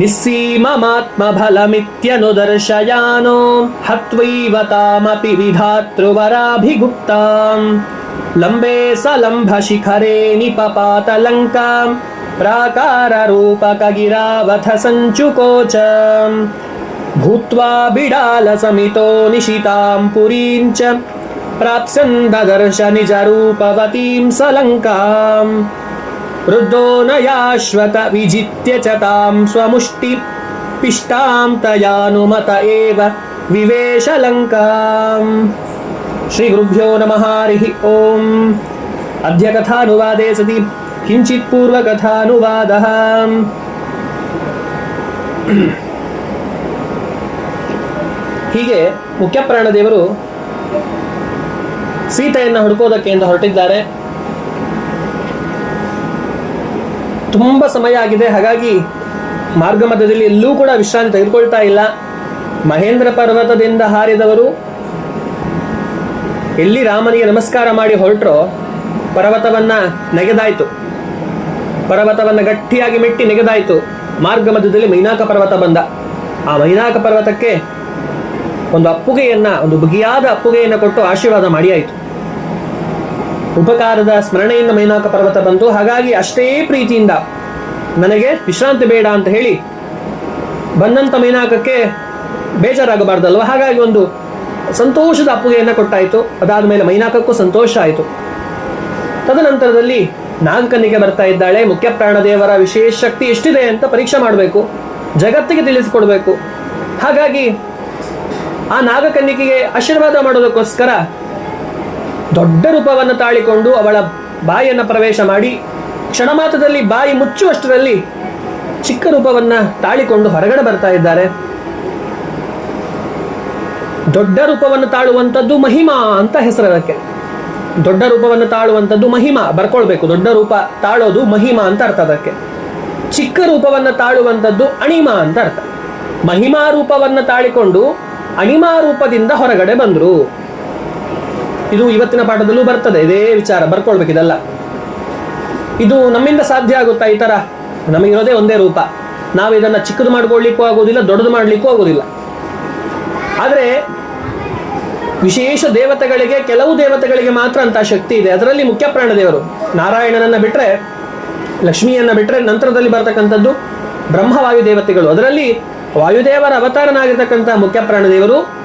निस्सीममात्मफलमित्यनुदर्शयानो हत्वैव तामपि विधातृवराभिगुप्ताम् लम्बे सलम्भशिखरे निपपातलङ्कां प्राकाररूपकगिरावथ सञ्चुकोच भूत्वा बिडालसमितो निशितां पुरीं च प्राप्स्यन् ददर्श निजरूपवतीं सलङ्काम् वृद्धो न याश्वत विजित्य च तां स्वमुष्टि पिष्टां तयानुमत एव विवेशलङ्काम् श्रीगुरुभ्यो नमः हरिः ओम् अद्य कथानुवादे सति किञ्चित् पूर्वकथानुवादः ಹೀಗೆ ಮುಖ್ಯಪ್ರಾಣದೇವರು ಸೀತೆಯನ್ನು ಹುಡುಕೋದಕ್ಕೆ ಎಂದು ಹೊರಟಿದ್ದಾರೆ ತುಂಬ ಸಮಯ ಆಗಿದೆ. ಹಾಗಾಗಿ ಮಾರ್ಗ ಮಧ್ಯದಲ್ಲಿ ಎಲ್ಲೂ ಕೂಡ ವಿಶ್ರಾಂತಿ ತೆಗೆದುಕೊಳ್ತಾ ಇಲ್ಲ. ಮಹೇಂದ್ರ ಪರ್ವತದಿಂದ ಹಾರಿದವರು ಎಲ್ಲಿ ರಾಮನಿಗೆ ನಮಸ್ಕಾರ ಮಾಡಿ ಹೊರಟ್ರೋ ಪರ್ವತವನ್ನ ನೆಗೆದಾಯ್ತು. ಪರ್ವತವನ್ನ ಗಟ್ಟಿಯಾಗಿ ಮೆಟ್ಟಿ ನೆಗೆದಾಯ್ತು. ಮಾರ್ಗ ಮಧ್ಯದಲ್ಲಿ ಮೈನಾಕ ಪರ್ವತ ಬಂದ. ಆ ಮೈನಾಕ ಪರ್ವತಕ್ಕೆ ಒಂದು ಅಪ್ಪುಗೆಯನ್ನ, ಒಂದು ಬಿಗಿಯಾದ ಅಪ್ಪುಗೆಯನ್ನು ಕೊಟ್ಟು ಆಶೀರ್ವಾದ ಮಾಡಿ ಆಯಿತು ಉಪಕಾರದ ಸ್ಮರಣೆಯಿಂದ ಮೈನಾಕ ಪರ್ವತ ಬಂತು. ಹಾಗಾಗಿ ಅಷ್ಟೇ ಪ್ರೀತಿಯಿಂದ ನನಗೆ ವಿಶ್ರಾಂತಿ ಬೇಡ ಅಂತ ಹೇಳಿ ಬಂದಂಥ ಮೈನಾಕಕ್ಕೆ ಬೇಜಾರಾಗಬಾರ್ದಲ್ವ? ಹಾಗಾಗಿ ಒಂದು ಸಂತೋಷದ ಅಪ್ಪುಗೆಯನ್ನು ಕೊಟ್ಟಾಯಿತು. ಅದಾದ ಮೇಲೆ ಮೈನಾಕಕ್ಕೂ ಸಂತೋಷ ಆಯಿತು. ತದನಂತರದಲ್ಲಿ ನಾಗಕನ್ನಿಗೆ ಬರ್ತಾ ಇದ್ದಾಳೆ. ಮುಖ್ಯ ಪ್ರಾಣದೇವರ ವಿಶೇಷ ಶಕ್ತಿ ಎಷ್ಟಿದೆ ಅಂತ ಪರೀಕ್ಷೆ ಮಾಡಬೇಕು. ಜಗತ್ತಿಗೆ ತಿಳಿಸಿಕೊಡ್ಬೇಕು. ಹಾಗಾಗಿ ಆ ನಾಗಕನ್ನಿಕೆಗೆ ಆಶೀರ್ವಾದ ಮಾಡೋದಕ್ಕೋಸ್ಕರ ದೊಡ್ಡ ರೂಪವನ್ನು ತಾಳಿಕೊಂಡು ಅವಳ ಬಾಯಿಯನ್ನು ಪ್ರವೇಶ ಮಾಡಿ ಕ್ಷಣಮಾತ್ರದಲ್ಲಿ ಬಾಯಿ ಮುಚ್ಚುವಷ್ಟರಲ್ಲಿ ಚಿಕ್ಕ ರೂಪವನ್ನು ತಾಳಿಕೊಂಡು ಹೊರಗಡೆ ಬರ್ತಾ ಇದ್ದಾರೆ. ದೊಡ್ಡ ರೂಪವನ್ನು ತಾಳುವಂಥದ್ದು ಮಹಿಮಾ ಅಂತ ಹೆಸರು ಅದಕ್ಕೆ ದೊಡ್ಡ ರೂಪವನ್ನು ತಾಳುವಂಥದ್ದು ಮಹಿಮಾ, ಬರ್ಕೊಳ್ಬೇಕು. ದೊಡ್ಡ ರೂಪ ತಾಳೋದು ಮಹಿಮಾ ಅಂತ ಅರ್ಥ ಅದಕ್ಕೆ. ಚಿಕ್ಕ ರೂಪವನ್ನು ತಾಳುವಂಥದ್ದು ಅಣಿಮಾ ಅಂತ ಅರ್ಥ. ಮಹಿಮಾ ರೂಪವನ್ನು ತಾಳಿಕೊಂಡು ಅಣಿಮಾ ರೂಪದಿಂದ ಹೊರಗಡೆ ಬಂದರು. ಇದು ಇವತ್ತಿನ ಪಾಠದಲ್ಲೂ ಬರ್ತದೆ. ಇದೇ ವಿಚಾರ. ಬರ್ಕೊಳ್ಬೇಕು ಇದೆಲ್ಲ. ಇದು ನಮ್ಮಿಂದ ಸಾಧ್ಯ ಆಗುತ್ತಾ ಈ ಥರ ನಮಗಿರೋದೇ ಒಂದೇ ರೂಪ. ನಾವು ಇದನ್ನು ಚಿಕ್ಕದು ಮಾಡ್ಕೊಳ್ಲಿಕ್ಕೂ ಆಗೋದಿಲ್ಲ ದೊಡ್ಡದು ಮಾಡಲಿಕ್ಕೂ ಆಗೋದಿಲ್ಲ ಆದರೆ ವಿಶೇಷ ದೇವತೆಗಳಿಗೆ, ಕೆಲವು ದೇವತೆಗಳಿಗೆ ಮಾತ್ರ ಅಂತ ಶಕ್ತಿ ಇದೆ. ಅದರಲ್ಲಿ ಮುಖ್ಯ ಪ್ರಾಣದೇವರು ನಾರಾಯಣನನ್ನ ಬಿಟ್ಟರೆ ಲಕ್ಷ್ಮಿಯನ್ನ ಬಿಟ್ಟರೆ ನಂತರದಲ್ಲಿ ಬರ್ತಕ್ಕಂಥದ್ದು ಬ್ರಹ್ಮವಾಯು ದೇವತೆಗಳು. ಅದರಲ್ಲಿ ವಾಯುದೇವರ ಅವತಾರನಾಗಿರ್ತಕ್ಕಂಥ ಮುಖ್ಯ ಪ್ರಾಣದೇವರು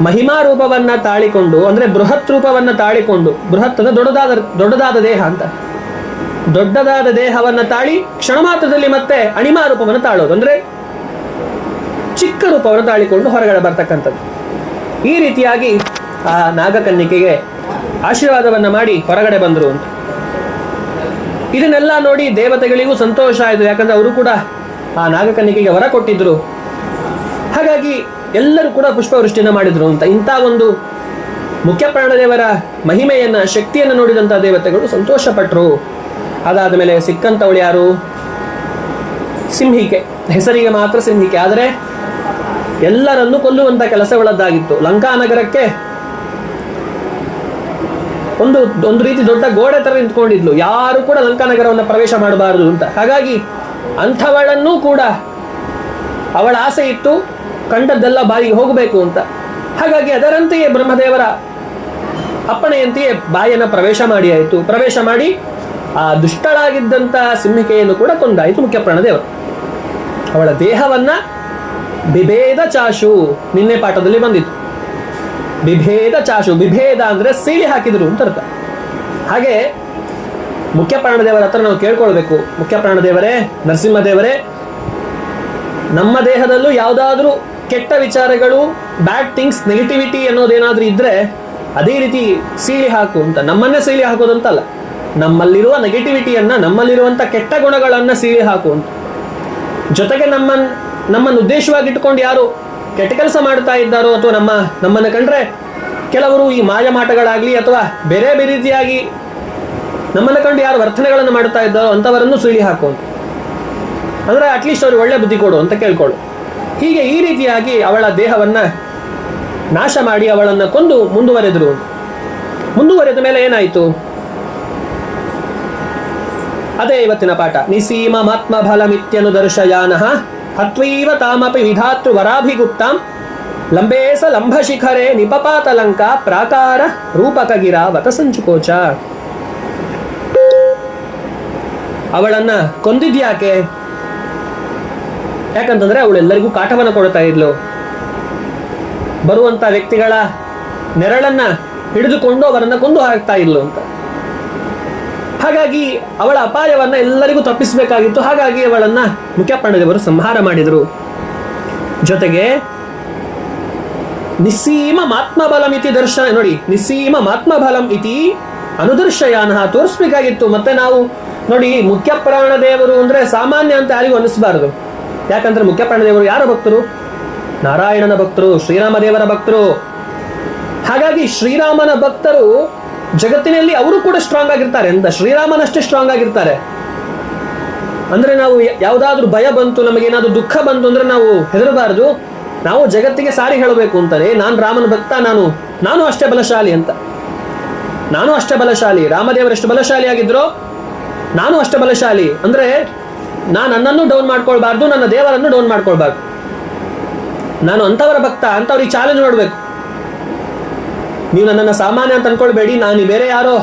ಮಹಿಮಾ ರೂಪವನ್ನ ತಾಳಿಕೊಂಡು, ಅಂದ್ರೆ ಬೃಹತ್ ರೂಪವನ್ನ ತಾಳಿಕೊಂಡು, ಬೃಹತ್ ಅಂದ್ರೆ ದೊಡ್ಡದಾದ ದೊಡ್ಡದಾದ ದೇಹ ಅಂತ. ದೊಡ್ಡದಾದ ದೇಹವನ್ನ ತಾಳಿ ಕ್ಷಣ ಮಾತ್ರದಲ್ಲಿ ಮತ್ತೆ ಅಣಿಮಾ ರೂಪವನ್ನು ತಾಳೋದು. ಅಂದ್ರೆ ಚಿಕ್ಕ ರೂಪವನ್ನು ತಾಳಿಕೊಂಡು ಹೊರಗಡೆ ಬರ್ತಕ್ಕಂಥದ್ದು. ಈ ರೀತಿಯಾಗಿ ಆ ನಾಗಕನ್ನಿಕೆಗೆ ಆಶೀರ್ವಾದವನ್ನ ಮಾಡಿ ಹೊರಗಡೆ ಬಂದರು ಅಂತ. ಇದನ್ನೆಲ್ಲ ನೋಡಿ ದೇವತೆಗಳಿಗೂ ಸಂತೋಷ ಆಯಿತು. ಯಾಕಂದ್ರೆ ಅವರು ಕೂಡ ಆ ನಾಗಕನ್ನಿಕೆಗೆ ವರ ಕೊಟ್ಟಿದ್ರು. ಹಾಗಾಗಿ ಎಲ್ಲರೂ ಕೂಡ ಪುಷ್ಪವೃಷ್ಟಿಯನ್ನು ಮಾಡಿದರು ಅಂತ. ಇಂಥ ಒಂದು ಮುಖ್ಯ ಪ್ರಾಣದೇವರ ಮಹಿಮೆಯನ್ನು, ಶಕ್ತಿಯನ್ನು ನೋಡಿದಂಥ ದೇವತೆಗಳು ಸಂತೋಷಪಟ್ಟರು ಅದಾದ ಮೇಲೆ ಸಿಕ್ಕಂಥವಳು ಯಾರು? ಸಿಂಹಿಕೆ. ಹೆಸರಿಗೆ ಮಾತ್ರ ಸಿಂಹಿಕೆ. ಆದರೆ ಎಲ್ಲರನ್ನು ಕೊಲ್ಲುವಂಥ ಕೆಲಸಗಳದ್ದಾಗಿತ್ತು. ಲಂಕಾ ನಗರಕ್ಕೆ ಒಂದು ಒಂದು ರೀತಿ ದೊಡ್ಡ ಗೋಡೆ ತರ ನಿಂತ್ಕೊಂಡಿದ್ಲು. ಯಾರು ಕೂಡ ಲಂಕಾ ನಗರವನ್ನು ಪ್ರವೇಶ ಮಾಡಬಾರದು ಅಂತ. ಹಾಗಾಗಿ ಅಂಥವಳನ್ನೂ ಕೂಡ ಅವಳ ಆಸೆ ಇತ್ತು. ಕಂಡದ್ದೆಲ್ಲ ಬಾಯಿಗೆ ಹೋಗಬೇಕು ಅಂತ. ಹಾಗಾಗಿ ಅದರಂತೆಯೇ ಬ್ರಹ್ಮದೇವರ ಅಪ್ಪಣೆಯಂತೆಯೇ ಬಾಯಿಯನ್ನು ಪ್ರವೇಶ ಮಾಡಿ ಆಯಿತು. ಪ್ರವೇಶ ಮಾಡಿ ಆ ದುಷ್ಟಳಾಗಿದ್ದಂಥ ಸಿಂಹಿಕೆಯನ್ನು ಕೂಡ ಕೊಂದಾಯಿತು ಮುಖ್ಯ ಪ್ರಾಣದೇವರು. ಅವಳ ದೇಹವನ್ನ ಬಿಭೇದ ಚಾಶು ನಿನ್ನೆ ಪಾಠದಲ್ಲಿ ಬಂದಿತ್ತು. ಬಿಭೇದ ಚಾಶು, ಬಿಭೇದ ಅಂದ್ರೆ ಸೀಳಿ ಹಾಕಿದ್ರು ಅಂತ ಅರ್ಥ. ಹಾಗೆ ಮುಖ್ಯ ಪ್ರಾಣದೇವರ ಹತ್ರ ನಾವು ಕೇಳ್ಕೊಳ್ಬೇಕು. ಮುಖ್ಯ ಪ್ರಾಣದೇವರೇ, ನರಸಿಂಹದೇವರೇ, ನಮ್ಮ ದೇಹದಲ್ಲೂ ಯಾವುದಾದ್ರೂ ಕೆಟ್ಟ ವಿಚಾರಗಳು ಬ್ಯಾಡ್ ಥಿಂಗ್ಸ್ ನೆಗೆಟಿವಿಟಿ ಅನ್ನೋದೇನಾದ್ರೂ ಇದ್ರೆ ಅದೇ ರೀತಿ ಸೀಳಿ ಹಾಕು ಅಂತ. ನಮ್ಮನ್ನೇ ಸೀಳಿ ಹಾಕೋದಂತಲ್ಲ. ನಮ್ಮಲ್ಲಿರುವ ನೆಗೆಟಿವಿಟಿಯನ್ನ ನಮ್ಮಲ್ಲಿರುವಂತ ಕೆಟ್ಟ ಗುಣಗಳನ್ನ ಸೀಳಿ ಹಾಕು ಅಂತ. ಜೊತೆಗೆ ನಮ್ಮ ನಮ್ಮನ್ನು ಉದ್ದೇಶವಾಗಿ ಇಟ್ಕೊಂಡು ಯಾರು ಕೆಟ್ಟ ಕೆಲಸ ಮಾಡ್ತಾ ಇದ್ದಾರೋ ಅಥವಾ ನಮ್ಮ, ನಮ್ಮನ್ನು ಕಂಡ್ರೆ ಕೆಲವರು ಈ ಮಾಯಮಾಟಗಳಾಗ್ಲಿ ಅಥವಾ ಬೇರೆ ಬೇರೆ ರೀತಿಯಾಗಿ ನಮ್ಮನ್ನು ಕಂಡು ಯಾರು ವರ್ತನೆಗಳನ್ನು ಮಾಡ್ತಾ ಇದ್ದಾರೋ ಅಂಥವರನ್ನು ಸೀಳಿ ಹಾಕು ಅಂತ. ಅಂದ್ರೆ ಅಟ್ಲೀಸ್ಟ್ ಅವ್ರಿಗೆ ಒಳ್ಳೆ ಬುದ್ಧಿ ಕೊಡು ಅಂತ ಕೇಳ್ಕೊಳ್ಳು. ಹೀಗೆ ಈ ರೀತಿಯಾಗಿ ಅವಳ ದೇಹವನ್ನ ನಾಶ ಮಾಡಿ ಅವಳನ್ನು ಕೊಂದು ಮುಂದುವರೆದರು. ಮುಂದುವರೆದ ಮೇಲೆ ಏನಾಯಿತು? ಅದೇ ಇವತ್ತಿನ ಪಾಠ. ನಿಸೀಮ ಮಾತ್ಮ ಫಲಮಿತ್ಯನು ದರ್ಶಯಾನಃ. ಹತ್ವೈವ ತಾಮಪಿ ವಿಧಾತೃ ವರಾಭಿಗುಪ್ತಾಂ. ಲಂಬೇಸ ಲಂಭಶಿಖರೆ ನಿಪಪಾತಲಂಕ ಪ್ರಾಕಾರ ರೂಪಕಗಿರ ವತಸಂಚುಕೋಚ ಅವಳನ್ನ ಕೊಂದಿದ್ಯಾಕೆ? ಯಾಕಂತಂದ್ರೆ ಅವಳೆಲ್ಲರಿಗೂ ಕಾಟವನ್ನು ಕೊಡ್ತಾ ಇದ್ಲು. ಬರುವಂತ ವ್ಯಕ್ತಿಗಳ ನೆರಳನ್ನ ಹಿಡಿದುಕೊಂಡು ಅವರನ್ನ ಕೊಂದು ಹಾಕ್ತಾ ಇದ್ಲು ಅಂತ. ಹಾಗಾಗಿ ಅವಳ ಅಪಾಯವನ್ನ ಎಲ್ಲರಿಗೂ ತಪ್ಪಿಸಬೇಕಾಗಿತ್ತು. ಹಾಗಾಗಿ ಅವಳನ್ನ ಮುಖ್ಯಪ್ಪಣ್ಣದೇವರು ಸಂಹಾರ ಮಾಡಿದರು. ಜೊತೆಗೆ ನಿಸ್ಸೀಮ ಮಾತ್ಮಬಲಂ ಇತಿ ದರ್ಶನ ನೋಡಿ, ನಿಸ್ಸೀಮ ಮಾತ್ಮಬಲಂ ಇತಿ ಅನುದರ್ಶಯಾನ ತೋರಿಸ್ಬೇಕಾಗಿತ್ತು. ಮತ್ತೆ ನಾವು, ನೋಡಿ ಮುಖ್ಯ ಪ್ರಾಣ ದೇವರು ಅಂದ್ರೆ ಸಾಮಾನ್ಯ ಅಂತ ಯಾರಿಗೂ ಅನಿಸ್ಬಾರದು ಯಾಕಂದ್ರೆ ಮುಖ್ಯ ಪ್ರಾಣ ದೇವರು ಯಾರ ಭಕ್ತರು? ನಾರಾಯಣನ ಭಕ್ತರು ಶ್ರೀರಾಮ ದೇವರ ಭಕ್ತರು. ಹಾಗಾಗಿ ಶ್ರೀರಾಮನ ಭಕ್ತರು ಜಗತ್ತಿನಲ್ಲಿ ಅವರು ಕೂಡ ಸ್ಟ್ರಾಂಗ್ ಆಗಿರ್ತಾರೆ. ಅಂತ ಶ್ರೀರಾಮನಷ್ಟೇ ಸ್ಟ್ರಾಂಗ್ ಆಗಿರ್ತಾರೆ. ಅಂದ್ರೆ ನಾವು ಯಾವುದಾದ್ರೂ ಭಯ ಬಂತು, ನಮಗೆ ಏನಾದರೂ ದುಃಖ ಬಂತು ಅಂದ್ರೆ ನಾವು ಹೆದರಬಾರದು. ನಾವು ಜಗತ್ತಿಗೆ ಸಾರಿ ಹೇಳಬೇಕು ಅಂತಾನೆ ನಾನು ರಾಮನ ಭಕ್ತ, ನಾನು ನಾನು ಅಷ್ಟೇ ಬಲಶಾಲಿ ಅಂತ. ನಾನು ಅಷ್ಟೇ ಬಲಶಾಲಿ. ರಾಮದೇವರೆಷ್ಟು ಬಲಶಾಲಿ ಆಗಿದ್ರು ನಾನು ಅಷ್ಟೇ ಬಲಶಾಲಿ. ಅಂದ್ರೆ ನಾನು ನನ್ನನ್ನು ಡೌನ್ ಮಾಡ್ಕೊಳ್ಬಾರ್ದು, ನನ್ನ ದೇವರನ್ನು ಡೌನ್ ಮಾಡ್ಕೊಳ್ಬಾರ್ದು. ನಾನು ಅಂಥವರ ಭಕ್ತ ಅಂಥವ್ರಿಗೆ ಚಾಲೆಂಜ್ ಮಾಡಬೇಕು ನೀವು ನನ್ನನ್ನು ಸಾಮಾನ್ಯ ಅಂತ ಅನ್ಕೊಳ್ಬೇಡಿ, ನಾನು ಬೇರೆ ಯಾರೋ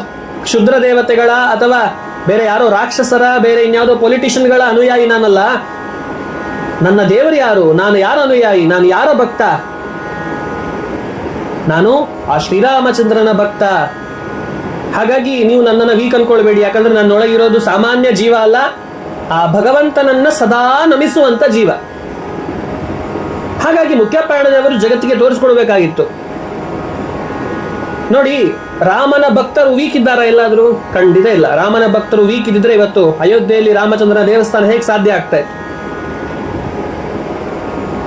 ಕ್ಷುದ್ರ ದೇವತೆಗಳ ಅಥವಾ ಬೇರೆ ಯಾರೋ ರಾಕ್ಷಸರ, ಬೇರೆ ಇನ್ಯಾವುದೋ ಪೊಲಿಟಿಷಿಯನ್ಗಳ ಅನುಯಾಯಿ ನಾನಲ್ಲ. ನನ್ನ ದೇವರು ಯಾರು? ನಾನು ಯಾರ ಅನುಯಾಯಿ? ನಾನು ಯಾರ ಭಕ್ತ? ನಾನು ಆ ಶ್ರೀರಾಮಚಂದ್ರನ ಭಕ್ತ. ಹಾಗಾಗಿ ನೀವು ನನ್ನನ್ನು ವೀಕ್ ಅನ್ಕೊಳ್ಬೇಡಿ, ಯಾಕಂದ್ರೆ ನನ್ನೊಳಗಿರೋದು ಸಾಮಾನ್ಯ ಜೀವ ಅಲ್ಲ. ಆ ಭಗವಂತನನ್ನ ಸದಾ ನಮಿಸುವಂತ ಜೀವ. ಹಾಗಾಗಿ ಮುಖ್ಯ ಪ್ರಾಣದವರು ಜಗತ್ತಿಗೆ ತೋರಿಸ್ಕೊಡ್ಬೇಕಾಗಿತ್ತು. ನೋಡಿ, ರಾಮನ ಭಕ್ತರು ವೀಕ್ ಇದ್ದಾರಾ ಎಲ್ಲಾದ್ರೂ? ಖಂಡಿತ ಇಲ್ಲ. ರಾಮನ ಭಕ್ತರು ವೀಕ್ ಇದ್ದಿದ್ರೆ ಇವತ್ತು ಅಯೋಧ್ಯೆಯಲ್ಲಿ ರಾಮಚಂದ್ರನ ದೇವಸ್ಥಾನ ಹೇಗೆ ಸಾಧ್ಯ ಆಗ್ತಾ ಇತ್ತು?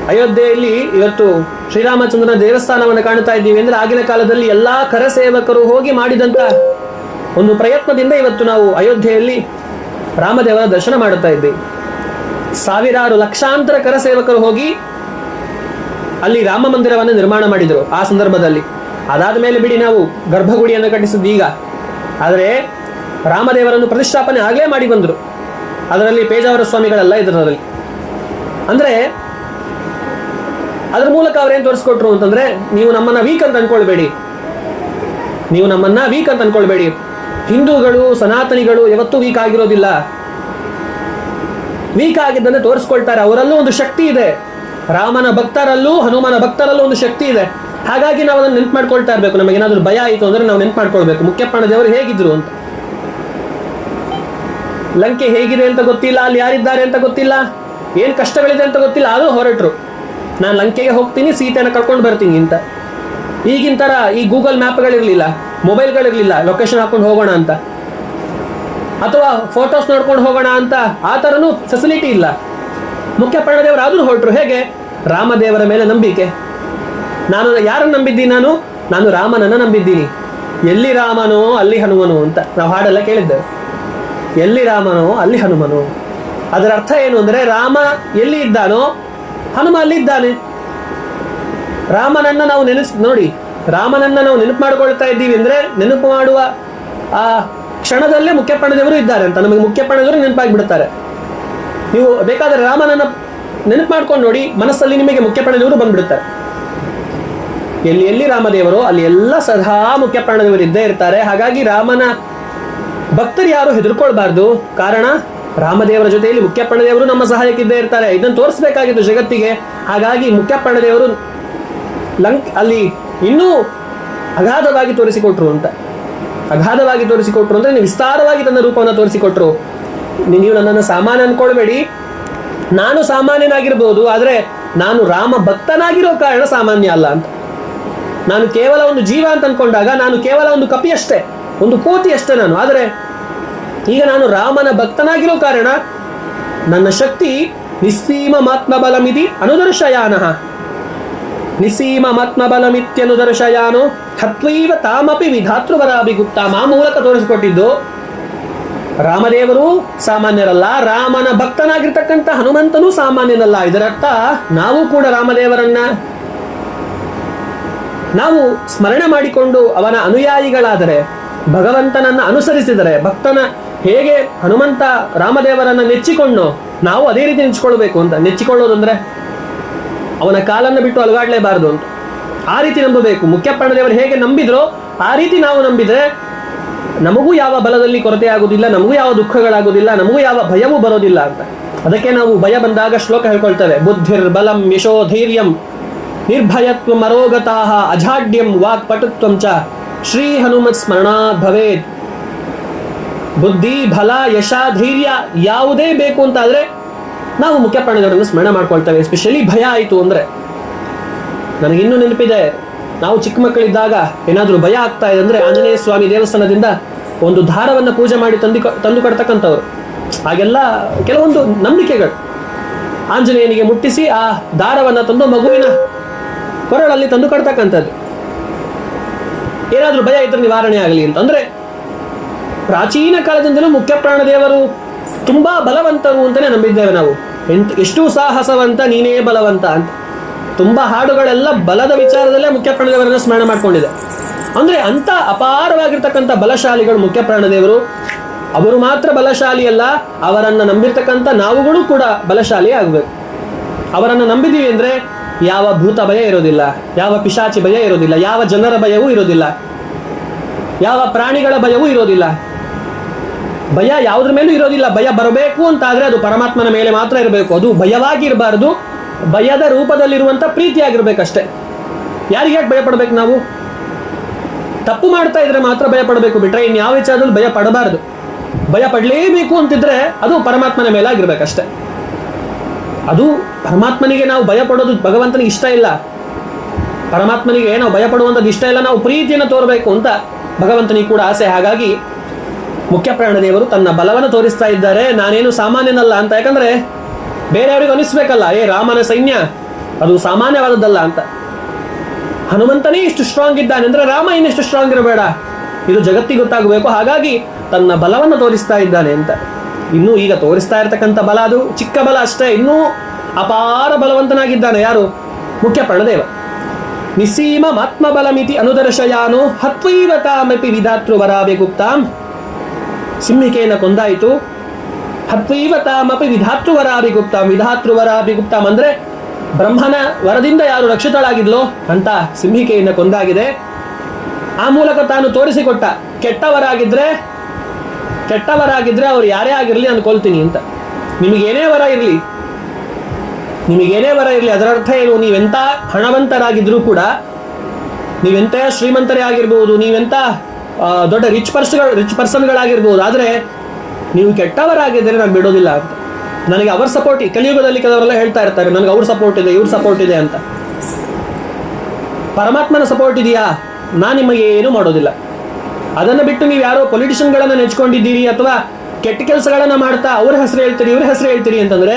ಅಯೋಧ್ಯೆಯಲ್ಲಿ ಇವತ್ತು ಶ್ರೀರಾಮಚಂದ್ರನ ದೇವಸ್ಥಾನವನ್ನು ಕಾಣ್ತಾ ಇದ್ದೀವಿ ಅಂದ್ರೆ ಆಗಿನ ಕಾಲದಲ್ಲಿ ಎಲ್ಲಾ ಕರಸೇವಕರು ಹೋಗಿ ಮಾಡಿದಂತ ಒಂದು ಪ್ರಯತ್ನದಿಂದ ಇವತ್ತು ನಾವು ಅಯೋಧ್ಯೆಯಲ್ಲಿ ರಾಮದೇವರ ದರ್ಶನ ಮಾಡುತ್ತಾ ಇದ್ವಿ ಸಾವಿರಾರು ಲಕ್ಷಾಂತರ ಕರಸೇವಕರು ಹೋಗಿ ಅಲ್ಲಿ ರಾಮ ಮಂದಿರವನ್ನು ನಿರ್ಮಾಣ ಮಾಡಿದರು ಆ ಸಂದರ್ಭದಲ್ಲಿ. ಅದಾದ ಮೇಲೆ ಬಿಡಿ ನಾವು ಗರ್ಭಗುಡಿಯನ್ನು ಕಟ್ಟಿಸಿದ್ದು ಈಗ. ಆದರೆ ರಾಮದೇವರನ್ನು ಪ್ರತಿಷ್ಠಾಪನೆ ಆಗಲೇ ಮಾಡಿ ಬಂದರು. ಅದರಲ್ಲಿ ಪೇಜಾವರ ಸ್ವಾಮಿಗಳೆಲ್ಲ ಇದರಲ್ಲಿ ಅಂದರೆ ಅದರ ಮೂಲಕ ಅವ್ರೇನು ತೋರಿಸ್ಕೊಟ್ರು ಅಂತಂದರೆ, ನೀವು ನಮ್ಮನ್ನು ವೀಕ್ ಅಂತ ಅಂದ್ಕೊಳ್ಬೇಡಿ ನೀವು ನಮ್ಮನ್ನು ವೀಕ್ ಅಂತ ಅನ್ಕೊಳ್ಬೇಡಿ. ಹಿಂದೂಗಳು, ಸನಾತನಿಗಳು ಯಾವತ್ತೂ ವೀಕ್ ಆಗಿರೋದಿಲ್ಲ. ವೀಕ್ ಆಗಿದ್ದಂದ್ರೆ ತೋರಿಸ್ಕೊಳ್ತಾರೆ. ಅವರಲ್ಲೂ ಒಂದು ಶಕ್ತಿ ಇದೆ. ರಾಮನ ಭಕ್ತರಲ್ಲೂ, ಹನುಮನ ಭಕ್ತರಲ್ಲೂ ಒಂದು ಶಕ್ತಿ ಇದೆ. ಹಾಗಾಗಿ ನಾವು ಅದನ್ನು ನೆನ್ಪು ಮಾಡ್ಕೊಳ್ತಾ ಇರಬೇಕು. ಏನಾದರೂ ಭಯ ಆಯಿತು ಅಂದ್ರೆ ನಾವು ನೆನ್ಪು ಮಾಡ್ಕೊಳ್ಬೇಕು. ಮುಖ್ಯಪ್ಪಣ ದೇವರು ಹೇಗಿದ್ರು ಅಂತ. ಲಂಕೆ ಹೇಗಿದೆ ಅಂತ ಗೊತ್ತಿಲ್ಲ, ಅಲ್ಲಿ ಯಾರಿದ್ದಾರೆ ಅಂತ ಗೊತ್ತಿಲ್ಲ, ಏನು ಕಷ್ಟಗಳಿದೆ ಅಂತ ಗೊತ್ತಿಲ್ಲ ಆದರೂ ಹೊರಟರು. ನಾನು ಲಂಕೆಗೆ ಹೋಗ್ತೀನಿ ಸೀತೆಯನ್ನು ಕರ್ಕೊಂಡು ಬರ್ತೀನಿ ಅಂತ. ಈಗಿನ ಥರ ಈ ಗೂಗಲ್ ಮ್ಯಾಪ್ಗಳಿರಲಿಲ್ಲ. ಮೊಬೈಲ್ಗಳಿರಲಿಲ್ಲ ಲೊಕೇಶನ್ ಹಾಕೊಂಡು ಹೋಗೋಣ ಅಂತ. ಅಥವಾ ಫೋಟೋಸ್ ನೋಡ್ಕೊಂಡು ಹೋಗೋಣ ಅಂತ, ಆ ಥರನೂ ಫೆಸಿಲಿಟಿ ಇಲ್ಲ. ಮುಖ್ಯ ಪ್ರಾಣದೇವರು ಆದರೂ ಹೊರಟರು, ಹೇಗೆ? ರಾಮದೇವರ ಮೇಲೆ ನಂಬಿಕೆ. ನಾನು ಯಾರನ್ನು ನಂಬಿದ್ದೀನಿ ನಾನು? ನಾನು ರಾಮನನ್ನು ನಂಬಿದ್ದೀನಿ. ಎಲ್ಲಿ ರಾಮನೋ ಅಲ್ಲಿ ಹನುಮನು ಅಂತ ನಾವು ಹಾಡೆಲ್ಲ ಕೇಳಿದ್ದೇವೆ. ಎಲ್ಲಿ ರಾಮನೋ ಅಲ್ಲಿ ಹನುಮನು. ಅದರ ಅರ್ಥ ಏನು ಅಂದರೆ, ರಾಮ ಎಲ್ಲಿ ಇದ್ದಾನೋ ಹನುಮ ಅಲ್ಲಿ ಇದ್ದಾನೆ ರಾಮನನ್ನ ನಾವು ನೆನೆಸ್, ನೋಡಿ ರಾಮನನ್ನ ನಾವು ನೆನಪು ಮಾಡಿಕೊಳ್ತಾ ಇದ್ದೀವಿ ಅಂದ್ರೆ ನೆನಪು ಮಾಡುವ ಆ ಕ್ಷಣದಲ್ಲೇ ಮುಖ್ಯಪ್ಪಣದೇವರು ಇದ್ದಾರೆ ಅಂತ. ನಮಗೆ ಮುಖ್ಯಪ್ಪಣದೇವರು ನೆನಪಾಗಿ ಬಿಡ್ತಾರೆ ನೀವು ಬೇಕಾದ್ರೆ ರಾಮನನ್ನ ನೆನಪು ಮಾಡ್ಕೊಂಡು ನೋಡಿ, ಮನಸ್ಸಲ್ಲಿ ನಿಮಗೆ ಮುಖ್ಯಪ್ಪಣದೇವರು ಬಂದ್ಬಿಡುತ್ತಾರೆ. ಎಲ್ಲಿ ಎಲ್ಲಿ ರಾಮದೇವರು, ಅಲ್ಲಿ ಎಲ್ಲ ಸದಾ ಮುಖ್ಯಪ್ರಾಣದೇವರು ಇದ್ದೇ ಇರ್ತಾರೆ. ಹಾಗಾಗಿ ರಾಮನ ಭಕ್ತರು ಯಾರು ಹೆದರ್ಕೊಳ್ಬಾರ್ದು. ಕಾರಣ, ರಾಮದೇವರ ಜೊತೆಯಲ್ಲಿ ಮುಖ್ಯಪ್ರಾಣದೇವರು ನಮ್ಮ ಸಹಾಯಕ್ಕಿದ್ದೇ ಇರ್ತಾರೆ. ಇದನ್ನು ತೋರಿಸ್ಬೇಕಾಗಿತ್ತು ಜಗತ್ತಿಗೆ. ಹಾಗಾಗಿ ಮುಖ್ಯಪ್ರಾಣದೇವರು ಲಂಕ್ ಅಲ್ಲಿ ಇನ್ನೂ ಅಗಾಧವಾಗಿ ತೋರಿಸಿಕೊಟ್ರು ಅಂತ. ಅಗಾಧವಾಗಿ ತೋರಿಸಿಕೊಟ್ರು ಅಂದ್ರೆ ನೀವು ವಿಸ್ತಾರವಾಗಿ ತನ್ನ ರೂಪವನ್ನು ತೋರಿಸಿಕೊಟ್ರು. ನೀವು ನನ್ನನ್ನು ಸಾಮಾನ್ಯ ಅನ್ಕೊಳ್ಬೇಡಿ. ನಾನು ಸಾಮಾನ್ಯನಾಗಿರ್ಬೋದು, ಆದರೆ ನಾನು ರಾಮ ಭಕ್ತನಾಗಿರೋ ಕಾರಣ ಸಾಮಾನ್ಯ ಅಲ್ಲ ಅಂತ. ನಾನು ಕೇವಲ ಒಂದು ಜೀವ ಅಂತ ಅನ್ಕೊಂಡಾಗ ನಾನು ಕೇವಲ ಒಂದು ಕಪಿ ಅಷ್ಟೇ, ಒಂದು ಕೋತಿ ಅಷ್ಟೇ ನಾನು. ಆದರೆ ಈಗ ನಾನು ರಾಮನ ಭಕ್ತನಾಗಿರೋ ಕಾರಣ ನನ್ನ ಶಕ್ತಿ ನಿಸ್ಸೀಮ ಮಾತ್ಮ ಬಲಮಿದಿ ಅನುದರ್ಶಯಾನಃ. ನಿಸೀಮ ಮಾತ್ಮಬಲಮಿತ್ಯನುದರ್ಶಯಾನು ಹತ್ವೈವ ತಾಮಪಿ ವಿಧಾತೃವರಾಭಿಗುಪ್ತ ಮಾ ಮೂಲಕ ತೋರಿಸಿಕೊಟ್ಟಿದ್ದು. ರಾಮದೇವರು ಸಾಮಾನ್ಯರಲ್ಲ, ರಾಮನ ಭಕ್ತನಾಗಿರ್ತಕ್ಕಂಥ ಹನುಮಂತನೂ ಸಾಮಾನ್ಯನಲ್ಲ. ಇದರರ್ಥ, ನಾವು ಕೂಡ ರಾಮದೇವರನ್ನ ನಾವು ಸ್ಮರಣೆ ಮಾಡಿಕೊಂಡು ಅವನ ಅನುಯಾಯಿಗಳಾದರೆ, ಭಗವಂತನನ್ನ ಅನುಸರಿಸಿದರೆ, ಭಕ್ತನ ಹೇಗೆ ಹನುಮಂತ ರಾಮದೇವರನ್ನ ನೆಚ್ಚಿಕೊಂಡು ನಾವು ಅದೇ ರೀತಿ ನೆಚ್ಚಿಕೊಳ್ಬೇಕು ಅಂತ ನೆಚ್ಚಿಕೊಳ್ಳೋದು ಅಂದ್ರೆ ಅವನ ಕಾಲನ್ನು ಬಿಟ್ಟು ಅಲುಗಾಡಲೇಬಾರದು ಅಂತ. ಆ ರೀತಿ ನಂಬಬೇಕು. ಮುಖ್ಯ ಪ್ರಾಣದೇವರು ಹೇಗೆ ನಂಬಿದ್ರೋ ಆ ರೀತಿ ನಾವು ನಂಬಿದ್ರೆ ನಮಗೂ ಯಾವ ಬಲದಲ್ಲಿ ಕೊರತೆ ಆಗುವುದಿಲ್ಲ ನಮಗೂ ಯಾವ ದುಃಖಗಳಾಗುವುದಿಲ್ಲ ನಮಗೂ ಯಾವ ಭಯವೂ ಬರೋದಿಲ್ಲ ಅಂತ. ಅದಕ್ಕೆ ನಾವು ಭಯ ಬಂದಾಗ ಶ್ಲೋಕ ಹೇಳ್ಕೊಳ್ತೇವೆ. ಬುದ್ಧಿರ್ ಬಲಂ ಯಶೋ ಧೈರ್ಯಂ ನಿರ್ಭಯತ್ವ ಮರೋಗತಾಹ ಅಜಾಡ್ಯಂ ವಾಕ್ ಪಟುತ್ವಂ ಚ. ಶ್ರೀ ಹನುಮತ್ ಸ್ಮರಣಾ ಭವೇತ್. ಬುದ್ಧಿ, ಬಲ, ಯಶ, ಧೈರ್ಯ ಯಾವುದೇ ಬೇಕು ಅಂತ ಆದ್ರೆ ನಾವು ಮುಖ್ಯ ಪ್ರಾಣಿಗಳನ್ನು ಸ್ಮರಣೆ ಮಾಡ್ಕೊಳ್ತೇವೆ. ಎಸ್ಪೆಷಲಿ ಭಯ ಆಯಿತು ಅಂದರೆ ನನಗಿನ್ನೂ ನೆನಪಿದೆ, ನಾವು ಚಿಕ್ಕ ಮಕ್ಕಳಿದ್ದಾಗ ಏನಾದರೂ ಭಯ ಆಗ್ತಾ ಇದೆ ಅಂದರೆ ಆಂಜನೇಯ ಸ್ವಾಮಿ ದೇವಸ್ಥಾನದಿಂದ ಒಂದು ದಾರವನ್ನು ಪೂಜೆ ಮಾಡಿ ತಂದು ತಂದು ಕೊಡ್ತಕ್ಕಂಥವ್ರು ಹಾಗೆಲ್ಲ ಕೆಲವೊಂದು ನಂಬಿಕೆಗಳು. ಆಂಜನೇಯನಿಗೆ ಮುಟ್ಟಿಸಿ ಆ ದಾರವನ್ನು ತಂದು ಮಗುವಿನ ಕೊರಳಲ್ಲಿ ತಂದು ಕೊಡ್ತಕ್ಕಂಥದ್ದು ಏನಾದರೂ ಭಯ ಇದ್ರೆ ನಿವಾರಣೆ ಆಗಲಿ ಅಂತ. ಅಂದ್ರೆ ಪ್ರಾಚೀನ ಕಾಲದಿಂದಲೂ ಮುಖ್ಯ ಪ್ರಾಣದೇವರು ತುಂಬ ಬಲವಂತರು ಅಂತಲೇ ನಂಬಿದ್ದೇವೆ ನಾವು. ಎಂತ ಎಷ್ಟು ಸಾಹಸವಂತ, ನೀನೇ ಬಲವಂತ ಅಂತ. ತುಂಬ ಹಾಡುಗಳೆಲ್ಲ ಬಲದ ವಿಚಾರದಲ್ಲೇ ಮುಖ್ಯ ಪ್ರಾಣದೇವರನ್ನು ಸ್ಮರಣೆ ಮಾಡಿಕೊಂಡಿದೆ. ಅಂದರೆ ಅಂತ ಅಪಾರವಾಗಿರ್ತಕ್ಕಂಥ ಬಲಶಾಲಿಗಳು ಮುಖ್ಯ ಪ್ರಾಣದೇವರು. ಅವರು ಮಾತ್ರ ಬಲಶಾಲಿ ಅಲ್ಲ, ಅವರನ್ನು ನಂಬಿರ್ತಕ್ಕಂಥ ನಾವುಗಳು ಕೂಡ ಬಲಶಾಲಿ ಆಗಬೇಕು. ಅವರನ್ನು ನಂಬಿದ್ದೀವಿ ಅಂದರೆ ಯಾವ ಭೂತ ಭಯ ಇರೋದಿಲ್ಲ, ಯಾವ ಪಿಶಾಚಿ ಭಯ ಇರೋದಿಲ್ಲ, ಯಾವ ಜನರ ಭಯವೂ ಇರೋದಿಲ್ಲ, ಯಾವ ಪ್ರಾಣಿಗಳ ಭಯವೂ ಇರೋದಿಲ್ಲ. ಭಯ ಯಾವುದ್ರ ಮೇಲೂ ಇರೋದಿಲ್ಲ. ಭಯ ಬರಬೇಕು ಅಂತ ಆದ್ರೆ ಅದು ಪರಮಾತ್ಮನ ಮೇಲೆ ಮಾತ್ರ ಇರಬೇಕು. ಅದು ಭಯವಾಗಿ ಇರಬಾರ್ದು ಭಯದ ರೂಪದಲ್ಲಿರುವಂತ ಪ್ರೀತಿಯಾಗಿರ್ಬೇಕಷ್ಟೇ ಯಾರಿಗೆ ಯಾಕೆ ಭಯ ಪಡ್ಬೇಕು ನಾವು? ತಪ್ಪು ಮಾಡ್ತಾ ಇದ್ರೆ ಮಾತ್ರ ಭಯ ಪಡಬೇಕು ಬಿಟ್ರೆ ಇನ್ಯಾವ ವಿಚಾರದಲ್ಲಿ ಭಯ ಪಡಬಾರದು. ಭಯ ಪಡಲೇಬೇಕು ಅಂತಿದ್ರೆ ಅದು ಪರಮಾತ್ಮನ ಮೇಲೆ ಆಗಿರ್ಬೇಕಷ್ಟೇ. ಅದು ಪರಮಾತ್ಮನಿಗೆ ನಾವು ಭಯ ಪಡೋದು ಭಗವಂತನಿಗೆ ಇಷ್ಟ ಇಲ್ಲ. ಪರಮಾತ್ಮನಿಗೆ ನಾವು ಭಯ ಪಡುವಂಥದ್ದು ಇಷ್ಟ ಇಲ್ಲ. ನಾವು ಪ್ರೀತಿಯನ್ನು ತೋರಬೇಕು ಅಂತ ಭಗವಂತನಿಗೆ ಕೂಡ ಆಸೆ. ಹಾಗಾಗಿ ಮುಖ್ಯ ಪ್ರಾಣದೇವರು ತನ್ನ ಬಲವನ್ನು ತೋರಿಸ್ತಾ ಇದ್ದಾರೆ. ನಾನೇನು ಸಾಮಾನ್ಯನಲ್ಲ ಅಂತ. ಯಾಕಂದ್ರೆ ಬೇರೆಯವರಿಗೆ ಅನಿಸ್ಬೇಕಲ್ಲ, ಏ ರಾಮನ ಸೈನ್ಯ, ಅದು ಸಾಮಾನ್ಯವಾದದ್ದಲ್ಲ ಅಂತ. ಹನುಮಂತನೇ ಇಷ್ಟು ಸ್ಟ್ರಾಂಗ್ ಇದ್ದಾನೆ ಅಂದ್ರೆ ರಾಮ ಇನ್ನಿಷ್ಟು ಸ್ಟ್ರಾಂಗ್ ಇರಬೇಡ. ಇದು ಜಗತ್ತಿಗೆ ಗೊತ್ತಾಗಬೇಕು. ಹಾಗಾಗಿ ತನ್ನ ಬಲವನ್ನು ತೋರಿಸ್ತಾ ಇದ್ದಾನೆ ಅಂತ. ಇನ್ನು ಈಗ ತೋರಿಸ್ತಾ ಇರತಕ್ಕಂಥ ಬಲ ಅದು, ಚಿಕ್ಕ ಬಲ ಅಷ್ಟೇ. ಇನ್ನೂ ಅಪಾರ ಬಲವಂತನಾಗಿದ್ದಾನೆ ಯಾರು? ಮುಖ್ಯ ಪ್ರಾಣದೇವ ನಿಸೀಮ ಆತ್ಮಬಲಮಿತಿ ಅನುದರ್ಶಯಾನು ಹತ್ವೈವತಾಮಪಿ ವಿಧಾತೃ ವರಾವೆ ಗುಪ್ತಾಂ. ಸಿಂಹಿಕೆಯನ್ನು ಕೊಂದಾಯಿತು. ಹತ್ವೈವ ತಾಮಪಿ ವಿಧಾತೃವರ ವರಾಭಿ ಗುಪ್ತಾಂ. ವಿಧಾತೃ ವರಾಭಿ ಗುಪ್ತಾಂ ಅಂದ್ರೆ ಬ್ರಹ್ಮನ ವರದಿಂದ ಯಾರು ರಕ್ಷಿತಳಾಗಿದ್ಲೋ ಅಂತ ಸಿಂಹಿಕೆಯನ್ನು ಕೊಂದಾಗಿದೆ. ಆ ಮೂಲಕ ತಾನು ತೋರಿಸಿಕೊಟ್ಟ ಕೆಟ್ಟವರಾಗಿದ್ರೆ ಕೆಟ್ಟವರಾಗಿದ್ರೆ ಅವ್ರು ಯಾರೇ ಆಗಿರಲಿ ಅಂದ್ಕೊಳ್ತೀನಿ ಅಂತ. ನಿಮಗೇನೇ ವರ ಇರಲಿ, ನಿಮಗೇನೇ ವರ ಇರಲಿ, ಅದರ ಅರ್ಥ ಏನು? ನೀವೆಂಥ ಹಣವಂತರಾಗಿದ್ರೂ ಕೂಡ, ನೀವೆಂತ ಶ್ರೀಮಂತರೇ ಆಗಿರ್ಬೋದು ನೀವೆಂಥ ದೊಡ್ಡ ರಿಚ್ ಪರ್ಸ್ಗಳು ರಿಚ್ ಪರ್ಸನ್ಗಳಾಗಿರ್ಬೋದು ಆದರೆ ನೀವು ಕೆಟ್ಟವರಾಗಿದ್ದರೆ ನಾನು ಬಿಡೋದಿಲ್ಲ ಅಂತ. ನನಗೆ ಅವ್ರ ಸಪೋರ್ಟ್ ಕಲಿಯುಗದಲ್ಲಿ ಕೆಲವರೆಲ್ಲ ಹೇಳ್ತಾ ಇರ್ತಾರೆ, ನನಗೆ ಅವ್ರ ಸಪೋರ್ಟ್ ಇದೆ, ಇವ್ರ ಸಪೋರ್ಟ್ ಇದೆ ಅಂತ. ಪರಮಾತ್ಮನ ಸಪೋರ್ಟ್ ಇದೆಯಾ? ನಾನು ನಿಮಗೆ ಏನೂ ಮಾಡೋದಿಲ್ಲ. ಅದನ್ನು ಬಿಟ್ಟು ನೀವು ಯಾರೋ ಪೊಲಿಟಿಷಿಯನ್ಗಳನ್ನು ನೆಚ್ಕೊಂಡಿದ್ದೀರಿ ಅಥವಾ ಕೆಟ್ಟ ಕೆಲಸಗಳನ್ನು ಮಾಡ್ತಾ ಅವ್ರ ಹೆಸರು ಹೇಳ್ತೀರಿ, ಇವ್ರ ಹೆಸರು ಹೇಳ್ತೀರಿ ಅಂತಂದ್ರೆ,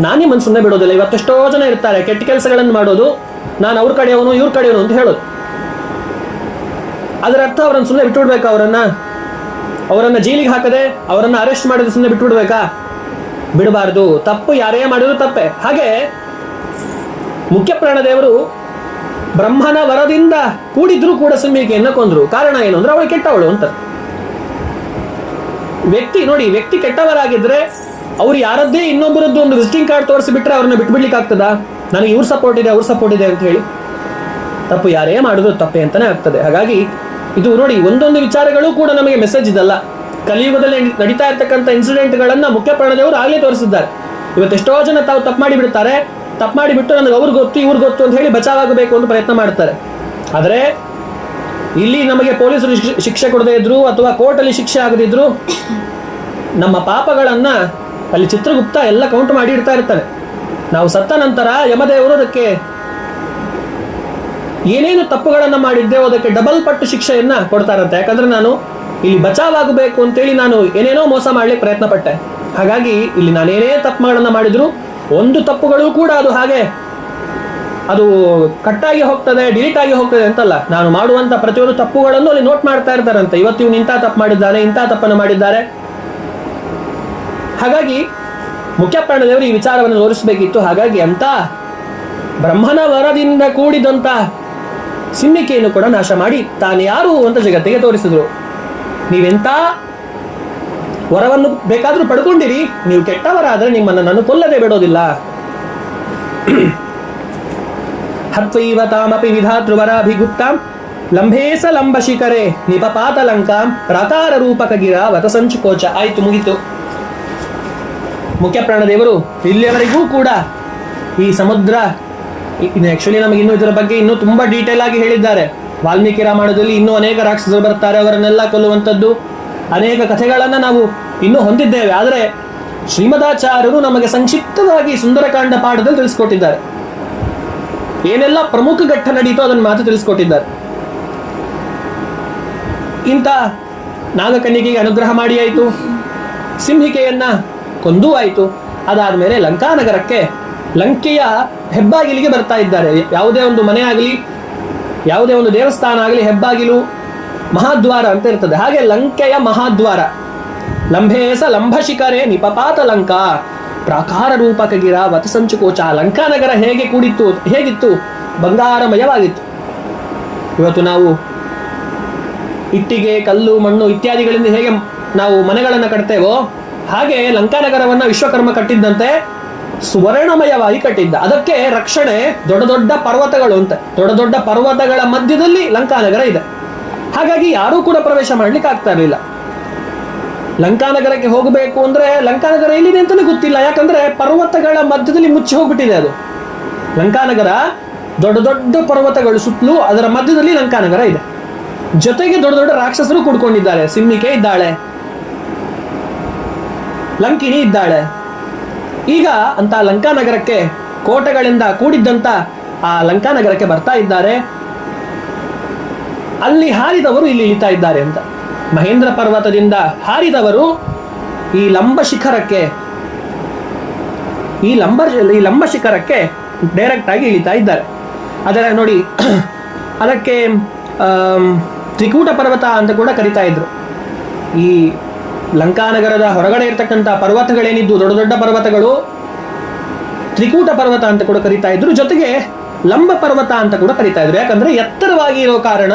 ನಾನು ಸುಮ್ಮನೆ ಬಿಡೋದಿಲ್ಲ. ಇವತ್ತೆಷ್ಟೋ ಜನ ಇರ್ತಾರೆ, ಕೆಟ್ಟ ಕೆಲಸಗಳನ್ನು ಮಾಡೋದು, ನಾನು ಅವ್ರ ಕಡೆಯವನು, ಇವ್ರ ಕಡೆಯವನು ಅಂತ ಹೇಳೋದು. ಅದರ ಅರ್ಥ ಅವರನ್ನು ಸುಮ್ಮನೆ ಬಿಟ್ಟುಬಿಡ್ಬೇಕಾ ಅವರನ್ನ? ಅವರನ್ನ ಜೈಲಿಗೆ ಹಾಕದೆ ಅವರನ್ನ ಅರೆಸ್ಟ್ ಮಾಡಿದ್ರೆ ಸುಮ್ಮನೆ ಬಿಟ್ಟುಬಿಡ್ಬೇಕಾ? ಬಿಡಬಾರ್ದು. ತಪ್ಪು ಯಾರೇ ಮಾಡಿದ್ರು ತಪ್ಪೆ. ಹಾಗೆ ಮುಖ್ಯ ಪ್ರಾಣದೇವರು ಬ್ರಹ್ಮನ ವರದಿಂದ ಕೂಡಿದ್ರು ಕೂಡ ಸಿಂಹಿಕೆಯನ್ನ ಕೊಂದ್ರು. ಕಾರಣ ಏನು ಅಂದ್ರೆ ಅವಳು ಕೆಟ್ಟವಳು ಅಂತ. ವ್ಯಕ್ತಿ ನೋಡಿ, ವ್ಯಕ್ತಿ ಕೆಟ್ಟವರಾಗಿದ್ರೆ ಅವ್ರು ಯಾರದ್ದೇ ಇನ್ನೊಬ್ಬರದ್ದು ಒಂದು ವಿಸಿಟಿಂಗ್ ಕಾರ್ಡ್ ತೋರಿಸಿಬಿಟ್ರೆ ಅವ್ರನ್ನ ಬಿಟ್ಬಿಡ್ಲಿಕ್ಕೆ ಆಗ್ತದಾ? ನನಗೆ ಇವ್ರ ಸಪೋರ್ಟ್ ಇದೆ, ಅವ್ರ ಸಪೋರ್ಟ್ ಇದೆ ಅಂತ ಹೇಳಿ. ತಪ್ಪು ಯಾರೇ ಮಾಡಿದ್ರು ತಪ್ಪೆ ಅಂತಾನೆ ಆಗ್ತದೆ. ಹಾಗಾಗಿ ಇದು ನೋಡಿ, ಒಂದೊಂದು ವಿಚಾರಗಳು ಕೂಡ ನಮಗೆ ಮೆಸೇಜ್ ಇದಲ್ಲ. ಕಲಿಯುಗದಲ್ಲಿ ನಡೀತಾ ಇರ್ತಕ್ಕಂಥ ಇನ್ಸಿಡೆಂಟ್ಗಳನ್ನು ಮುಖ್ಯ ಪ್ರಾಣದೇವರು ಆಗಲೇ ತೋರಿಸಿದ್ದಾರೆ. ಇವತ್ತು ಎಷ್ಟೋ ಜನ ತಾವು ತಪ್ಪು ಮಾಡಿ ಬಿಡ್ತಾರೆ ತಪ್ಪು ಮಾಡಿಬಿಟ್ಟು ನನಗೆ ಅವ್ರಿಗೆ ಗೊತ್ತು ಇವ್ರಿಗೆ ಗೊತ್ತು ಅಂತ ಹೇಳಿ ಬಚಾವಾಗಬೇಕು ಅಂತ ಪ್ರಯತ್ನ ಮಾಡ್ತಾರೆ. ಆದರೆ, ಇಲ್ಲಿ ನಮಗೆ ಪೊಲೀಸರು ಶಿಕ್ಷೆ- ಕೊಡದೇ ಇದ್ರು ಅಥವಾ ಕೋರ್ಟಲ್ಲಿ ಶಿಕ್ಷೆ ಆಗದಿದ್ರು ನಮ್ಮ ಪಾಪಗಳನ್ನು ಅಲ್ಲಿ ಚಿತ್ರಗುಪ್ತ ಎಲ್ಲ ಕೌಂಟ್ ಮಾಡಿ ಇಡ್ತಾ ಇರ್ತಾನೆ. ನಾವು ಸತ್ತ ನಂತರ ಯಮದೇವರು ಅದಕ್ಕೆ ಏನೇನು ತಪ್ಪುಗಳನ್ನು ಮಾಡಿದ್ದೇವೋ ಅದಕ್ಕೆ ಡಬಲ್ ಪಟ್ಟು ಶಿಕ್ಷೆಯನ್ನು ಕೊಡ್ತಾರಂತೆ. ಯಾಕಂದ್ರೆ ನಾನು ಇಲ್ಲಿ ಬಚಾವಾಗಬೇಕು ಅಂತೇಳಿ ನಾನು ಏನೇನೋ ಮೋಸ ಮಾಡ್ಲಿಕ್ಕೆ ಪ್ರಯತ್ನ ಪಟ್ಟೆ ಹಾಗಾಗಿ ಇಲ್ಲಿ ನಾನೇನೇ ತಪ್ಪುಗಳನ್ನ ಮಾಡಿದ್ರು ಒಂದು ತಪ್ಪುಗಳು ಕೂಡ ಅದು ಹಾಗೆ ಅದು ಕಟ್ಟಾಗಿ ಹೋಗ್ತದೆ ಡಿಲೀಟ್ ಆಗಿ ಹೋಗ್ತದೆ ಅಂತಲ್ಲ. ನಾನು ಮಾಡುವಂಥ ಪ್ರತಿಯೊಂದು ತಪ್ಪುಗಳನ್ನು ಅಲ್ಲಿ ನೋಟ್ ಮಾಡ್ತಾ ಇರ್ತಾರಂತೆ. ಇವತ್ತು ಇವನು ಇಂಥ ತಪ್ಪು ಮಾಡಿದ್ದಾನೆ, ಇಂಥ ತಪ್ಪನ್ನು ಮಾಡಿದ್ದಾರೆ. ಹಾಗಾಗಿ ಮುಖ್ಯ ಪ್ರಾಣದೇವರು ಈ ವಿಚಾರವನ್ನು ತೋರಿಸಬೇಕಿತ್ತು. ಹಾಗಾಗಿ ಅಂತ ಬ್ರಹ್ಮನ ವರದಿಂದ ಕೂಡಿದಂತ ಸಿಂಹಿಕೆಯನ್ನು ಕೂಡ ನಾಶ ಮಾಡಿ ತಾನು ಯಾರು ಅಂತ ಜಗತ್ತಿಗೆ ತೋರಿಸಿದ್ರು. ನೀವೆಂತ ವರವನ್ನು ಬೇಕಾದರೂ ಪಡ್ಕೊಂಡಿರಿ, ನೀವು ಕೆಟ್ಟವರಾದ್ರೆ ನಿಮ್ಮನ್ನು ನಾನು ಕೊಲ್ಲದೆ ಬಿಡೋದಿಲ್ಲ. ಹತ್ವೈವ ತಾಮಪಿ ವಿಧಾತೃವರಾಭಿಗುಪ್ತಾಂ ಲಂಭೇಸ ಲಂಬ ಶಿಖರೆ ನಿಪಪಾತ ಲಂಕಾಂ ರೂಪಕ ಗಿರ ವತ ಆಯ್ತು ಮುಗಿತು. ಮುಖ್ಯ ಪ್ರಾಣದೇವರು ಇಲ್ಲಿಯವರೆಗೂ ಕೂಡ ಈ ಸಮುದ್ರ ಆಕ್ಚುಲಿ ನಮಗೆ ಇನ್ನೂ ಇದರ ಬಗ್ಗೆ ಇನ್ನೂ ತುಂಬಾ ಡೀಟೇಲ್ ಆಗಿ ಹೇಳಿದ್ದಾರೆ. ವಾಲ್ಮೀಕಿ ರಾಮಾಯಣದಲ್ಲಿ ಇನ್ನೂ ಅನೇಕ ರಾಕ್ಷಸರು ಬರ್ತಾರೆ ಅವರನ್ನೆಲ್ಲ ಕೊಲ್ಲುವಂಥದ್ದು. ಅನೇಕ ಕಥೆಗಳನ್ನು ನಾವು ಇನ್ನೂ ಹೊಂದಿದ್ದೇವೆ. ಆದರೆ ಶ್ರೀಮದಾಚಾರ್ಯರು ನಮಗೆ ಸಂಕ್ಷಿಪ್ತವಾಗಿ ಸುಂದರಕಾಂಡ ಪಾಠದಲ್ಲಿ ತಿಳಿಸ್ಕೊಟ್ಟಿದ್ದಾರೆ. ಏನೆಲ್ಲ ಪ್ರಮುಖ ಘಟ್ಟ ನಡೀತೋ ಅದನ್ನು ಮಾತ್ರ ತಿಳಿಸ್ಕೊಟ್ಟಿದ್ದಾರೆ. ಇಂಥ ನಾಗಕನ್ನಿಕೆಗೆ ಅನುಗ್ರಹ ಮಾಡಿ ಆಯಿತು ಸಿಂಹಿಕೆಯನ್ನ ಕೊಂದೂ ಆಯಿತು. ಅದಾದಮೇಲೆ ಲಂಕಾನಗರಕ್ಕೆ ಲಂಕೆಯ ಹೆಬ್ಬಾಗಿಲಿಗೆ ಬರ್ತಾ ಇದ್ದಾರೆ. ಯಾವುದೇ ಒಂದು ಮನೆ ಆಗಲಿ, ಯಾವುದೇ ಒಂದು ದೇವಸ್ಥಾನ ಆಗಲಿ, ಹೆಬ್ಬಾಗಿಲು ಮಹಾದ್ವಾರ ಅಂತ ಇರ್ತದೆ. ಹಾಗೆ ಲಂಕೆಯ ಮಹಾದ್ವಾರ. ಲಂಭೇಸ ಲಂಭ ಶಿಖರೆ ನಿಪಪಾತ ಲಂಕಾ. ಪ್ರಾಕಾರ ರೂಪಕ ಗಿರ ವತಸಂಚುಕೋಚ ಲಂಕಾನಗರ ಹೇಗೆ ಕೂಡಿತ್ತು, ಹೇಗಿತ್ತು? ಬಂಗಾರಮಯವಾಗಿತ್ತು. ಇವತ್ತು ನಾವು ಇಟ್ಟಿಗೆ, ಕಲ್ಲು, ಮಣ್ಣು ಇತ್ಯಾದಿಗಳಿಂದ ಹೇಗೆ ನಾವು ಮನೆಗಳನ್ನು ಕಟ್ತೇವೋ, ಹಾಗೆ ಲಂಕಾನಗರವನ್ನು ವಿಶ್ವಕರ್ಮ ಕಟ್ಟಿದ್ದಂತೆ ಸುವರ್ಣಮಯವಾಗಿ ಕಟ್ಟಿದ್ದ. ಅದಕ್ಕೆ ರಕ್ಷಣೆ ದೊಡ್ಡ ದೊಡ್ಡ ಪರ್ವತಗಳು ಅಂತ. ದೊಡ್ಡ ದೊಡ್ಡ ಪರ್ವತಗಳ ಮಧ್ಯದಲ್ಲಿ ಲಂಕಾನಗರ ಇದೆ. ಹಾಗಾಗಿ ಯಾರೂ ಕೂಡ ಪ್ರವೇಶ ಮಾಡ್ಲಿಕ್ಕೆ ಆಗ್ತಾ ಇರಲಿಲ್ಲ. ಲಂಕಾನಗರಕ್ಕೆ ಹೋಗಬೇಕು ಅಂದ್ರೆ ಲಂಕಾನಗರ ಎಲ್ಲಿದೆ ಅಂತಾನೆ ಗೊತ್ತಿಲ್ಲ. ಯಾಕಂದ್ರೆ ಪರ್ವತಗಳ ಮಧ್ಯದಲ್ಲಿ ಮುಚ್ಚಿ ಹೋಗ್ಬಿಟ್ಟಿದೆ ಅದು. ಲಂಕಾನಗರ ದೊಡ್ಡ ದೊಡ್ಡ ಪರ್ವತಗಳು ಸುತ್ತಲೂ ಅದರ ಮಧ್ಯದಲ್ಲಿ ಲಂಕಾನಗರ ಇದೆ. ಜೊತೆಗೆ ದೊಡ್ಡ ದೊಡ್ಡ ರಾಕ್ಷಸರು ಕೂಡ್ಕೊಂಡಿದ್ದಾರೆ. ಸಿಮ್ಮಿಕೆ ಇದ್ದಾಳೆ. ಲಂಕಿಣಿ ಇದ್ದಾಳೆ. ಈಗ ಅಂತ ಲಂಕಾನಗರಕ್ಕೆ ಕೋಟೆಗಳಿಂದ ಕೂಡಿದ್ದಂತ ಆ ಲಂಕಾನಗರಕ್ಕೆ ಬರ್ತಾ ಇದ್ದಾರೆ. ಅಲ್ಲಿ ಹಾರಿದವರು ಇಲ್ಲಿ ಇಳಿತಾ ಇದ್ದಾರೆ ಅಂತ. ಮಹೇಂದ್ರ ಪರ್ವತದಿಂದ ಹಾರಿದವರು ಈ ಲಂಬ ಶಿಖರಕ್ಕೆ, ಈ ಲಂಬ ಈ ಲಂಬ ಶಿಖರಕ್ಕೆ ಡೈರೆಕ್ಟ್ ಆಗಿ ಇಳಿತಾ ಇದ್ದಾರೆ. ಅದರ ನೋಡಿ, ಅದಕ್ಕೆ ತ್ರಿಕೂಟ ಪರ್ವತ ಅಂತ ಕೂಡ ಕರಿತಾ ಇದ್ರು. ಈ ಲಂಕಾನಗರದ ಹೊರಗಡೆ ಇರತಕ್ಕಂಥ ಪರ್ವತಗಳೇನಿದ್ದು, ದೊಡ್ಡ ದೊಡ್ಡ ಪರ್ವತಗಳು, ತ್ರಿಕೂಟ ಪರ್ವತ ಅಂತ ಕೂಡ ಕರಿತಾ ಇದ್ರು. ಜೊತೆಗೆ ಲಂಬ ಪರ್ವತ ಅಂತ ಕೂಡ ಕರಿತಾ ಇದ್ರು. ಯಾಕಂದ್ರೆ ಎತ್ತರವಾಗಿ ಇರೋ ಕಾರಣ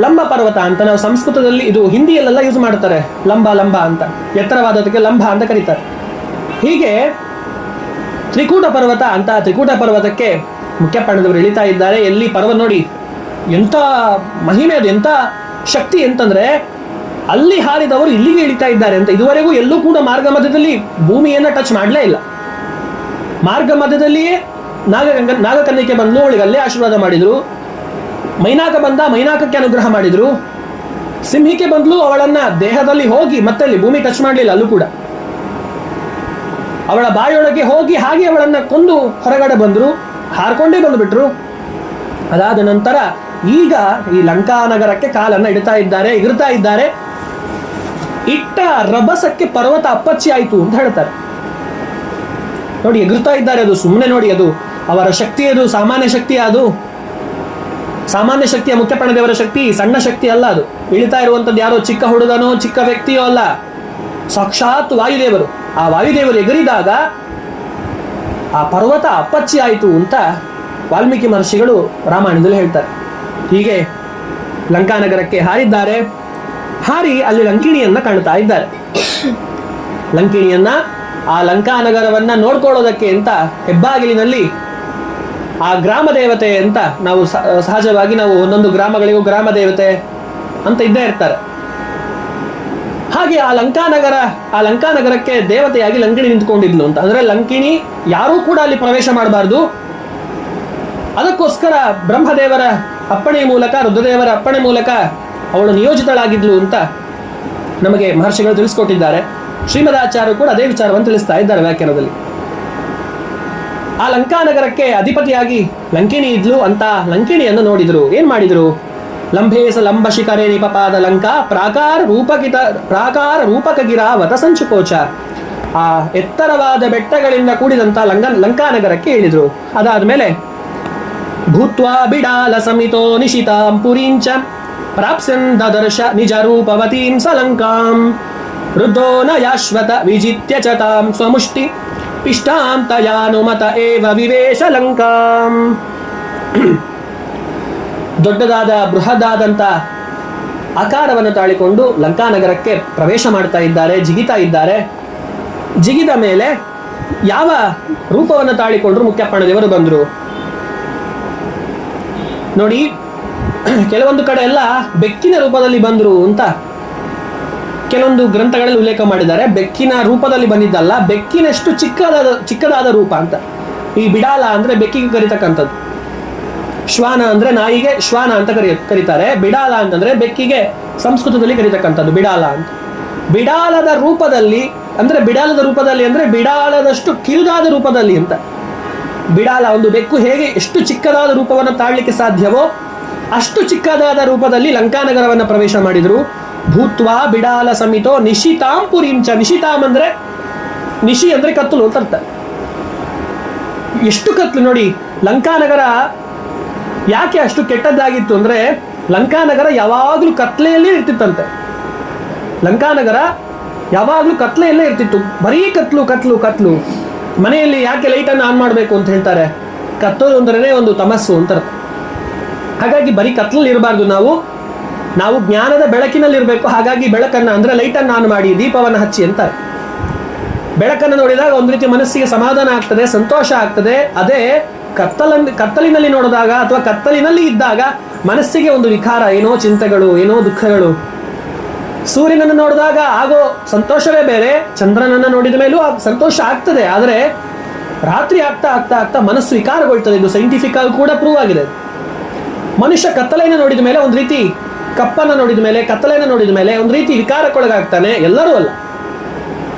ಲಂಬ ಪರ್ವತ ಅಂತ ನಾವು ಸಂಸ್ಕೃತದಲ್ಲಿ ಇದು ಹಿಂದಿಯಲ್ಲೆಲ್ಲ ಯೂಸ್ ಮಾಡ್ತಾರೆ. ಲಂಬ ಲಂಬ ಅಂತ. ಎತ್ತರವಾದದಕ್ಕೆ ಲಂಬ ಅಂತ ಕರೀತಾರೆ. ಹೀಗೆ ತ್ರಿಕೂಟ ಪರ್ವತ ಅಂತ ತ್ರಿಕೂಟ ಪರ್ವತಕ್ಕೆ ಮುಖ್ಯ ಪಾಣದವರು ಇಳಿತಾ ಇದ್ದಾರೆ. ಎಲ್ಲಿ ಪರ್ವತ ನೋಡಿ ಎಂಥ ಮಹಿಮೆ ಅದು, ಎಂಥ ಶಕ್ತಿ ಅಂತಂದ್ರೆ ಅಲ್ಲಿ ಹಾರಿದವರು ಇಲ್ಲಿಗೆ ಇಳಿತಾ ಇದ್ದಾರೆ ಅಂತ ಇದುವರೆಗೂ ಎಲ್ಲೂ ಕೂಡ ಮಾರ್ಗ ಮಧ್ಯದಲ್ಲಿ ಭೂಮಿಯನ್ನ ಟಚ್ ಮಾಡಲೇ ಇಲ್ಲ. ಮಾರ್ಗ ಮಧ್ಯದಲ್ಲಿಯೇ ನಾಗಗಂಗ ನಾಗಕನ್ಯಕ್ಕೆ ಬಂದು ಅವಳಿಗೆ ಅಲ್ಲೇ ಆಶೀರ್ವಾದ ಮಾಡಿದ್ರು. ಮೈನಾಕ ಬಂದ ಮೈನಾಕಕ್ಕೆ ಅನುಗ್ರಹ ಮಾಡಿದ್ರು. ಸಿಂಹಿಕೆ ಬಂದಲು ಅವಳನ್ನ ದೇಹದಲ್ಲಿ ಹೋಗಿ ಮತ್ತೆ ಅಲ್ಲಿ ಭೂಮಿ ಟಚ್ ಮಾಡಲಿಲ್ಲ ಅಲ್ಲೂ ಕೂಡ. ಅವಳ ಬಾಯೊಳಗೆ ಹೋಗಿ ಹಾಗೆ ಅವಳನ್ನ ಕೊಂದು ಹೊರಗಡೆ ಬಂದ್ರು. ಹಾರ್ಕೊಂಡೇ ಬಂದುಬಿಟ್ರು. ಅದಾದ ನಂತರ ಈಗ ಈ ಲಂಕಾನಗರಕ್ಕೆ ಕಾಲನ್ನ ಇಡ್ತಾ ಇದ್ದಾರೆ ಎಗರ್ತಾ ಇದ್ದಾರೆ. ಇಟ್ಟ ರಭಸಕ್ಕೆ ಪರ್ವತ ಅಪ್ಪಚ್ಚಿ ಆಯಿತು ಅಂತ ಹೇಳ್ತಾರೆ. ನೋಡಿ, ಎಗರ್ತಾ ಇದ್ದಾರೆ ಅದು ಸುಮ್ಮನೆ ನೋಡಿ ಅದು. ಅವರ ಶಕ್ತಿ ಅದು, ಸಾಮಾನ್ಯ ಶಕ್ತಿ ಅದು. ಸಾಮಾನ್ಯ ಶಕ್ತಿಯ ಮುಖ್ಯ ಪ್ರಾಣದೇವರ ಶಕ್ತಿ, ಸಣ್ಣ ಶಕ್ತಿ ಅಲ್ಲ ಅದು. ಇಳಿತಾ ಇರುವಂತದ್ದು ಯಾರೋ ಚಿಕ್ಕ ಹುಡುಗನೋ, ಚಿಕ್ಕ ವ್ಯಕ್ತಿಯೋ ಅಲ್ಲ. ಸಾಕ್ಷಾತ್ ವಾಯುದೇವರು. ಆ ವಾಯುದೇವರು ಎಗರಿದಾಗ ಆ ಪರ್ವತ ಅಪ್ಪಚ್ಚಿ ಆಯಿತು ಅಂತ ವಾಲ್ಮೀಕಿ ಮಹರ್ಷಿಗಳು ರಾಮಾಯಣದಲ್ಲಿ ಹೇಳ್ತಾರೆ. ಹೀಗೆ ಲಂಕಾನಗರಕ್ಕೆ ಹಾರಿದ್ದಾರೆ. ಹಾರಿ ಅಲ್ಲಿ ಲಂಕಿಣಿಯನ್ನ ಕಾಣ್ತಾ ಇದ್ದಾರೆ. ಲಂಕಿಣಿಯನ್ನ ಆ ಲಂಕಾನಗರವನ್ನ ನೋಡ್ಕೊಳ್ಳೋದಕ್ಕೆ ಅಂತ ಹೆಬ್ಬಾಗಿಲಿನಲ್ಲಿ ಆ ಗ್ರಾಮ ದೇವತೆ ಅಂತ ನಾವು ಸಹಜವಾಗಿ ನಾವು ಒಂದೊಂದು ಗ್ರಾಮಗಳಿಗೂ ಗ್ರಾಮ ದೇವತೆ ಅಂತ ಇದ್ದೇ ಇರ್ತಾರೆ. ಹಾಗೆ ಆ ಲಂಕಾನಗರ ಆ ಲಂಕಾನಗರಕ್ಕೆ ದೇವತೆಯಾಗಿ ಲಂಕಿಣಿ ನಿಂತ್ಕೊಂಡಿದ್ಲು ಅಂತ. ಅಂದ್ರೆ ಲಂಕಿಣಿ ಯಾರೂ ಕೂಡ ಅಲ್ಲಿ ಪ್ರವೇಶ ಮಾಡಬಾರ್ದು. ಅದಕ್ಕೋಸ್ಕರ ಬ್ರಹ್ಮದೇವರ ಅಪ್ಪಣೆ ಮೂಲಕ, ರುದ್ರದೇವರ ಅಪ್ಪಣೆ ಮೂಲಕ ಅವಳು ನಿಯೋಜಿತಳಾಗಿದ್ಲು ಅಂತ ನಮಗೆ ಮಹರ್ಷಿಗಳು ತಿಳಿಸ್ಕೊಟ್ಟಿದ್ದಾರೆ. ಶ್ರೀಮದಾಚಾರ್ಯರು ಕೂಡ ಅದೇ ವಿಚಾರವನ್ನು ತಿಳಿಸ್ತಾ ಇದ್ದಾರೆ ವ್ಯಾಖ್ಯಾನದಲ್ಲಿ. ಆ ಲಂಕಾನಗರಕ್ಕೆ ಅಧಿಪತಿಯಾಗಿ ಲಂಕಿಣಿ ಇದ್ಲು ಅಂತ ಲಂಕಿಣಿಯನ್ನು ನೋಡಿದ್ರು. ಏನ್ ಮಾಡಿದ್ರು? ಲಂಬೇಸ ಲಂಬ ಶಿಖರೆ ನಿಪಪಾದ ಲಂಕಾ ಪ್ರಾಕಾರ ರೂಪಕಿತ ಪ್ರಾಕಾರ ರೂಪಕಗಿರ ವತ ಸಂಚುಕೋಚ ಆ ಎತ್ತರವಾದ ಬೆಟ್ಟಗಳಿಂದ ಕೂಡಿದಂತ ಲಂಗ ಲಂಕಾನಗರಕ್ಕೆ ಇಳಿದ್ರು. ಅದಾದ್ಮೇಲೆ ಭೂತ್ವಾ ಬಿಡಾಲ ಸಮಿತೋ ನಿಶಿತಾಂ ಪುರೀಂಚ ಪ್ರಾಪ್ಸ್ಯನ್ ದದರ್ಶ ನಿಜ ನಯಾಶ್ವತ ನ ಯಾಶ್ವತ ವಿಜಿತ್ಯ ಚ ತಾಂ ಸ್ವಮುಷ್ಟಿ ಪಿಷ್ಟಾಂ ತಯಾನುಮತ ಏವ ವಿವೇಶ ಲಂಕಾಂ ದೊಡ್ಡದಾದ ಬೃಹದಾದಂತ ಆಕಾರವನ್ನು ತಾಳಿಕೊಂಡು ಲಂಕಾನಗರಕ್ಕೆ ಪ್ರವೇಶ ಮಾಡ್ತಾ ಇದ್ದಾರೆ, ಜಿಗಿತಾ ಇದ್ದಾರೆ. ಜಿಗಿದ ಮೇಲೆ ಯಾವ ರೂಪವನ್ನು ತಾಳಿಕೊಂಡ್ರು ಮುಖ್ಯಪ್ಪಣದೇವರು ಬಂದರು? ನೋಡಿ ಕೆಲವೊಂದು ಕಡೆ ಎಲ್ಲ ಬೆಕ್ಕಿನ ರೂಪದಲ್ಲಿ ಬಂದರು ಅಂತ ಕೆಲವೊಂದು ಗ್ರಂಥಗಳಲ್ಲಿ ಉಲ್ಲೇಖ ಮಾಡಿದ್ದಾರೆ. ಬೆಕ್ಕಿನ ರೂಪದಲ್ಲಿ ಬಂದಿದ್ದಲ್ಲ, ಬೆಕ್ಕಿನಷ್ಟು ಚಿಕ್ಕದಾದ ಚಿಕ್ಕದಾದ ರೂಪ ಅಂತ. ಈ ಬಿಡಾಲ ಅಂದ್ರೆ ಬೆಕ್ಕಿಗೆ ಕರಿತಕ್ಕಂಥದ್ದು. ಶ್ವಾನ ಅಂದ್ರೆ ನಾಯಿಗೆ ಶ್ವಾನ ಅಂತ ಕರಿ, ಕರೀತಾರೆ. ಬಿಡಾಲ ಅಂತಂದ್ರೆ ಬೆಕ್ಕಿಗೆ ಸಂಸ್ಕೃತದಲ್ಲಿ ಕರೀತಕ್ಕಂಥದ್ದು, ಬಿಡಾಲ ಅಂತ. ಬಿಡಾಲದ ರೂಪದಲ್ಲಿ ಅಂದ್ರೆ ಬಿಡಾಲದ ರೂಪದಲ್ಲಿ ಅಂದ್ರೆ ಬಿಡಾಲದಷ್ಟು ಕಿರುದಾದ ರೂಪದಲ್ಲಿ ಅಂತ. ಬಿಡಾಲ ಒಂದು ಬೆಕ್ಕು ಹೇಗೆ ಎಷ್ಟು ಚಿಕ್ಕದಾದ ರೂಪವನ್ನು ತಾಳ್ಲಿಕ್ಕೆ ಸಾಧ್ಯವೋ ಅಷ್ಟು ಚಿಕ್ಕದಾದ ರೂಪದಲ್ಲಿ ಲಂಕಾನಗರವನ್ನು ಪ್ರವೇಶ ಮಾಡಿದರು. ಭೂತ್ವ ಬಿಡಾಲ ಸಮಿತೋ ನಿಶಿತಾಂ ಪುರಿಂಚ. ನಿಶಿತಾಂ ಅಂದ್ರೆ ನಿಶಿ ಅಂದ್ರೆ ಕತ್ತಲು ಅಂತ ಅರ್ಥ. ಎಷ್ಟು ಕತ್ಲು ನೋಡಿ, ಲಂಕಾನಗರ ಯಾಕೆ ಅಷ್ಟು ಕೆಟ್ಟದ್ದಾಗಿತ್ತು ಅಂದ್ರೆ ಲಂಕಾನಗರ ಯಾವಾಗಲೂ ಕತ್ಲೆಯಲ್ಲೇ ಇರ್ತಿತ್ತಂತೆ. ಲಂಕಾನಗರ ಯಾವಾಗಲೂ ಕತ್ಲೆಯಲ್ಲೇ ಇರ್ತಿತ್ತು. ಬರೀ ಕತ್ಲು ಕತ್ಲು ಕತ್ಲು. ಮನೆಯಲ್ಲಿ ಯಾಕೆ ಲೈಟನ್ನು ಆನ್ ಮಾಡಬೇಕು ಅಂತ ಹೇಳ್ತಾರೆ? ಕತ್ತಲು ಅಂದ್ರೆ ಒಂದು ತಮಸ್ಸು ಅಂತ ಅರ್ಥ. ಹಾಗಾಗಿ ಬರೀ ಕತ್ಲಲ್ಲಿ ಇರಬಾರ್ದು ನಾವು. ನಾವು ಜ್ಞಾನದ ಬೆಳಕಿನಲ್ಲಿ ಇರಬೇಕು. ಹಾಗಾಗಿ ಬೆಳಕನ್ನು ಅಂದರೆ ಲೈಟನ್ನು ಆನ್ ಮಾಡಿ, ದೀಪವನ್ನು ಹಚ್ಚಿ ಅಂತ ಬೆಳಕನ್ನು ನೋಡಿದಾಗ ಒಂದು ರೀತಿ ಮನಸ್ಸಿಗೆ ಸಮಾಧಾನ ಆಗ್ತದೆ, ಸಂತೋಷ ಆಗ್ತದೆ. ಅದೇ ಕತ್ತಲ ಕತ್ತಲಿನಲ್ಲಿ ನೋಡಿದಾಗ ಅಥವಾ ಕತ್ತಲಿನಲ್ಲಿ ಇದ್ದಾಗ ಮನಸ್ಸಿಗೆ ಒಂದು ವಿಕಾರ, ಏನೋ ಚಿಂತೆಗಳು, ಏನೋ ದುಃಖಗಳು. ಸೂರ್ಯನನ್ನು ನೋಡಿದಾಗ ಆಗೋ ಸಂತೋಷವೇ ಬೇರೆ, ಚಂದ್ರನನ್ನು ನೋಡಿದ ಮೇಲೂ ಸಂತೋಷ ಆಗ್ತದೆ. ಆದರೆ ರಾತ್ರಿ ಆಗ್ತಾ ಆಗ್ತಾ ಆಗ್ತಾ ಮನಸ್ಸು ವಿಕಾರಗೊಳ್ತದೆ. ಇದು ಸೈಂಟಿಫಿಕ್ ಆಗಿ ಕೂಡ ಪ್ರೂವ್ ಆಗಿದೆ. ಮನುಷ್ಯ ಕತ್ತಲೆಯನ್ನು ನೋಡಿದ ಮೇಲೆ ಒಂದು ರೀತಿ, ಕಪ್ಪನ್ನು ನೋಡಿದ ಮೇಲೆ, ಕತ್ತಲೆಯನ್ನು ನೋಡಿದ ಮೇಲೆ ಒಂದು ರೀತಿ ವಿಕಾರಕ್ಕೊಳಗಾಗ್ತಾನೆ. ಎಲ್ಲರೂ ಅಲ್ಲ.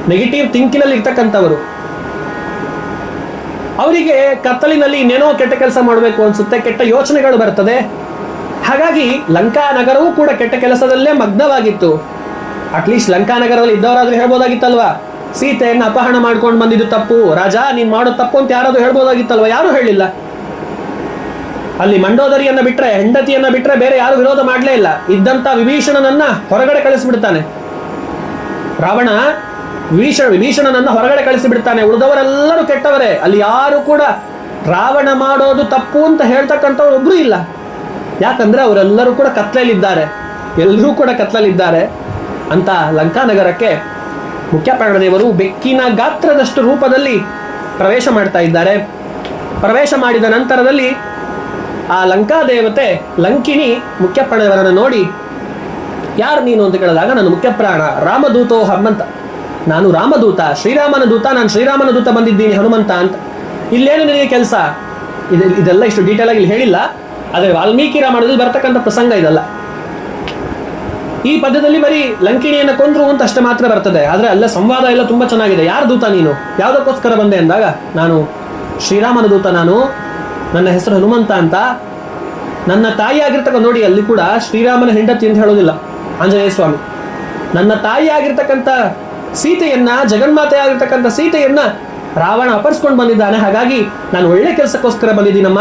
ನೆಗೆಟಿವ್ ಥಿಂಕಿನಲ್ಲಿ ಇರ್ತಕ್ಕಂಥವರು. ಅವರಿಗೆ ಕತ್ತಲಿನಲ್ಲಿ ಇನ್ನೇನೋ ಕೆಟ್ಟ ಕೆಲಸ ಮಾಡಬೇಕು ಅನಿಸುತ್ತೆ, ಕೆಟ್ಟ ಯೋಚನೆಗಳು ಬರ್ತದೆ. ಹಾಗಾಗಿ ಲಂಕಾ ನಗರವೂ ಕೂಡ ಕೆಟ್ಟ ಕೆಲಸದಲ್ಲೇ ಮಗ್ನವಾಗಿತ್ತು. ಅಟ್ಲೀಸ್ಟ್ ಲಂಕಾ ನಗರದಲ್ಲಿ ಇದ್ದವರಾದ್ರೂ ಹೇಳ್ಬೋದಾಗಿತ್ತಲ್ವಾ? ಸೀತೆಯನ್ನು ಅಪಹರಣ ಮಾಡ್ಕೊಂಡು ಬಂದಿದ್ದು ತಪ್ಪು. ರಾಜ, ನೀನು ಮಾಡೋ ತಪ್ಪು ಅಂತ ಯಾರಾದರೂ ಹೇಳ್ಬೋದಾಗಿತ್ತಲ್ವ? ಯಾರು ಹೇಳಿಲ್ಲ. ಅಲ್ಲಿ ಮಂಡೋದರಿಯನ್ನ ಬಿಟ್ರೆ, ಹೆಂಡತಿಯನ್ನ ಬಿಟ್ರೆ ಬೇರೆ ಯಾರು ವಿರೋಧ ಮಾಡಲೇ ಇಲ್ಲ. ಇದ್ದಂತ ವಿಭೀಷಣನನ್ನ ಹೊರಗಡೆ ಕಳಿಸಿಬಿಡ್ತಾನೆ. ರಾವಣ ವಿಭೀಷಣ ವಿಭೀಷಣನನ್ನ ಹೊರಗಡೆ ಕಳಿಸಿಬಿಡ್ತಾನೆ. ಉಳಿದವರೆಲ್ಲರೂ ಕೆಟ್ಟವರೇ. ಅಲ್ಲಿ ಯಾರು ಕೂಡ ರಾವಣ ಮಾಡೋದು ತಪ್ಪು ಅಂತ ಹೇಳ್ತಕ್ಕಂಥವ್ರು ಒಬ್ರು ಇಲ್ಲ. ಯಾಕಂದ್ರೆ ಅವರೆಲ್ಲರೂ ಕೂಡ ಕತ್ಲಲ್ಲಿದ್ದಾರೆ. ಎಲ್ಲರೂ ಕೂಡ ಕತ್ಲಲ್ಲಿದ್ದಾರೆ ಅಂತ ಲಂಕಾನಗರಕ್ಕೆ ಮುಖ್ಯ ಪ್ರಾಣದೇವರು ಬೆಕ್ಕಿನ ಗಾತ್ರದಷ್ಟು ರೂಪದಲ್ಲಿ ಪ್ರವೇಶ ಮಾಡ್ತಾ ಇದ್ದಾರೆ. ಪ್ರವೇಶ ಮಾಡಿದ ನಂತರದಲ್ಲಿ ಆ ಲಂಕಾ ದೇವತೆ ಲಂಕಿನಿ ಮುಖ್ಯ ಪ್ರಾಣದೇವರನ್ನು ನೋಡಿ, ಯಾರು ನೀನು? ಅಂತ ಕೇಳಿದಾಗ, ನಾನು ಮುಖ್ಯ ಪ್ರಾಣ ರಾಮದೂತೋ ಹನುಮಂತ. ನಾನು ರಾಮದೂತ, ಶ್ರೀರಾಮನ ದೂತ, ನಾನು ಶ್ರೀರಾಮನ ದೂತ ಬಂದಿದ್ದೀನಿ, ಹನುಮಂತ ಅಂತ. ಇಲ್ಲೇನು ನಿನಗೆ ಕೆಲಸ? ಇದು, ಇದೆಲ್ಲ ಇಷ್ಟು ಡೀಟೇಲ್ ಆಗಿ ಇಲ್ಲಿ ಹೇಳಿಲ್ಲ, ಆದರೆ ವಾಲ್ಮೀಕಿ ರಾಮಾಯಣದಲ್ಲಿ ಬರ್ತಕ್ಕಂಥ ಪ್ರಸಂಗ ಇದಲ್ಲ. ಈ ಪದ್ಯದಲ್ಲಿ ಬರೀ ಲಂಕಿಣಿಯನ್ನು ಕೊಂದ್ರು ಅಂತ ಅಷ್ಟೇ ಮಾತ್ರ ಬರ್ತದೆ, ಆದರೆ ಅಲ್ಲ ಸಂವಾದ ಎಲ್ಲ ತುಂಬಾ ಚೆನ್ನಾಗಿದೆ. ಯಾರು ದೂತ ನೀನು? ಯಾವುದಕ್ಕೋಸ್ಕರ ಬಂದೆ ಅಂದಾಗ, ನಾನು ಶ್ರೀರಾಮನ ದೂತ ನಾನು ನನ್ನ ಹೆಸರು ಹನುಮಂತ ಅಂತ. ನನ್ನ ತಾಯಿ ಆಗಿರ್ತಕ್ಕ ನೋಡಿ, ಅಲ್ಲಿ ಕೂಡ ಶ್ರೀರಾಮನ ಹೆಂಡತಿ ಅಂತ ಹೇಳೋದಿಲ್ಲ. ಆಂಜನೇಯ ಸ್ವಾಮಿ. ನನ್ನ ತಾಯಿ ಆಗಿರ್ತಕ್ಕಂಥ ಸೀತೆಯನ್ನ ಜಗನ್ಮಾತೆ ಆಗಿರ್ತಕ್ಕಂಥ ಸೀತೆಯನ್ನ ರಾವಣ ಅಪರಿಸ್ಕೊಂಡು ಬಂದಿದ್ದಾನೆ. ಹಾಗಾಗಿ ನಾನು ಒಳ್ಳೆ ಕೆಲಸಕ್ಕೋಸ್ಕರ ಬಂದಿದ್ದೀನಮ್ಮ.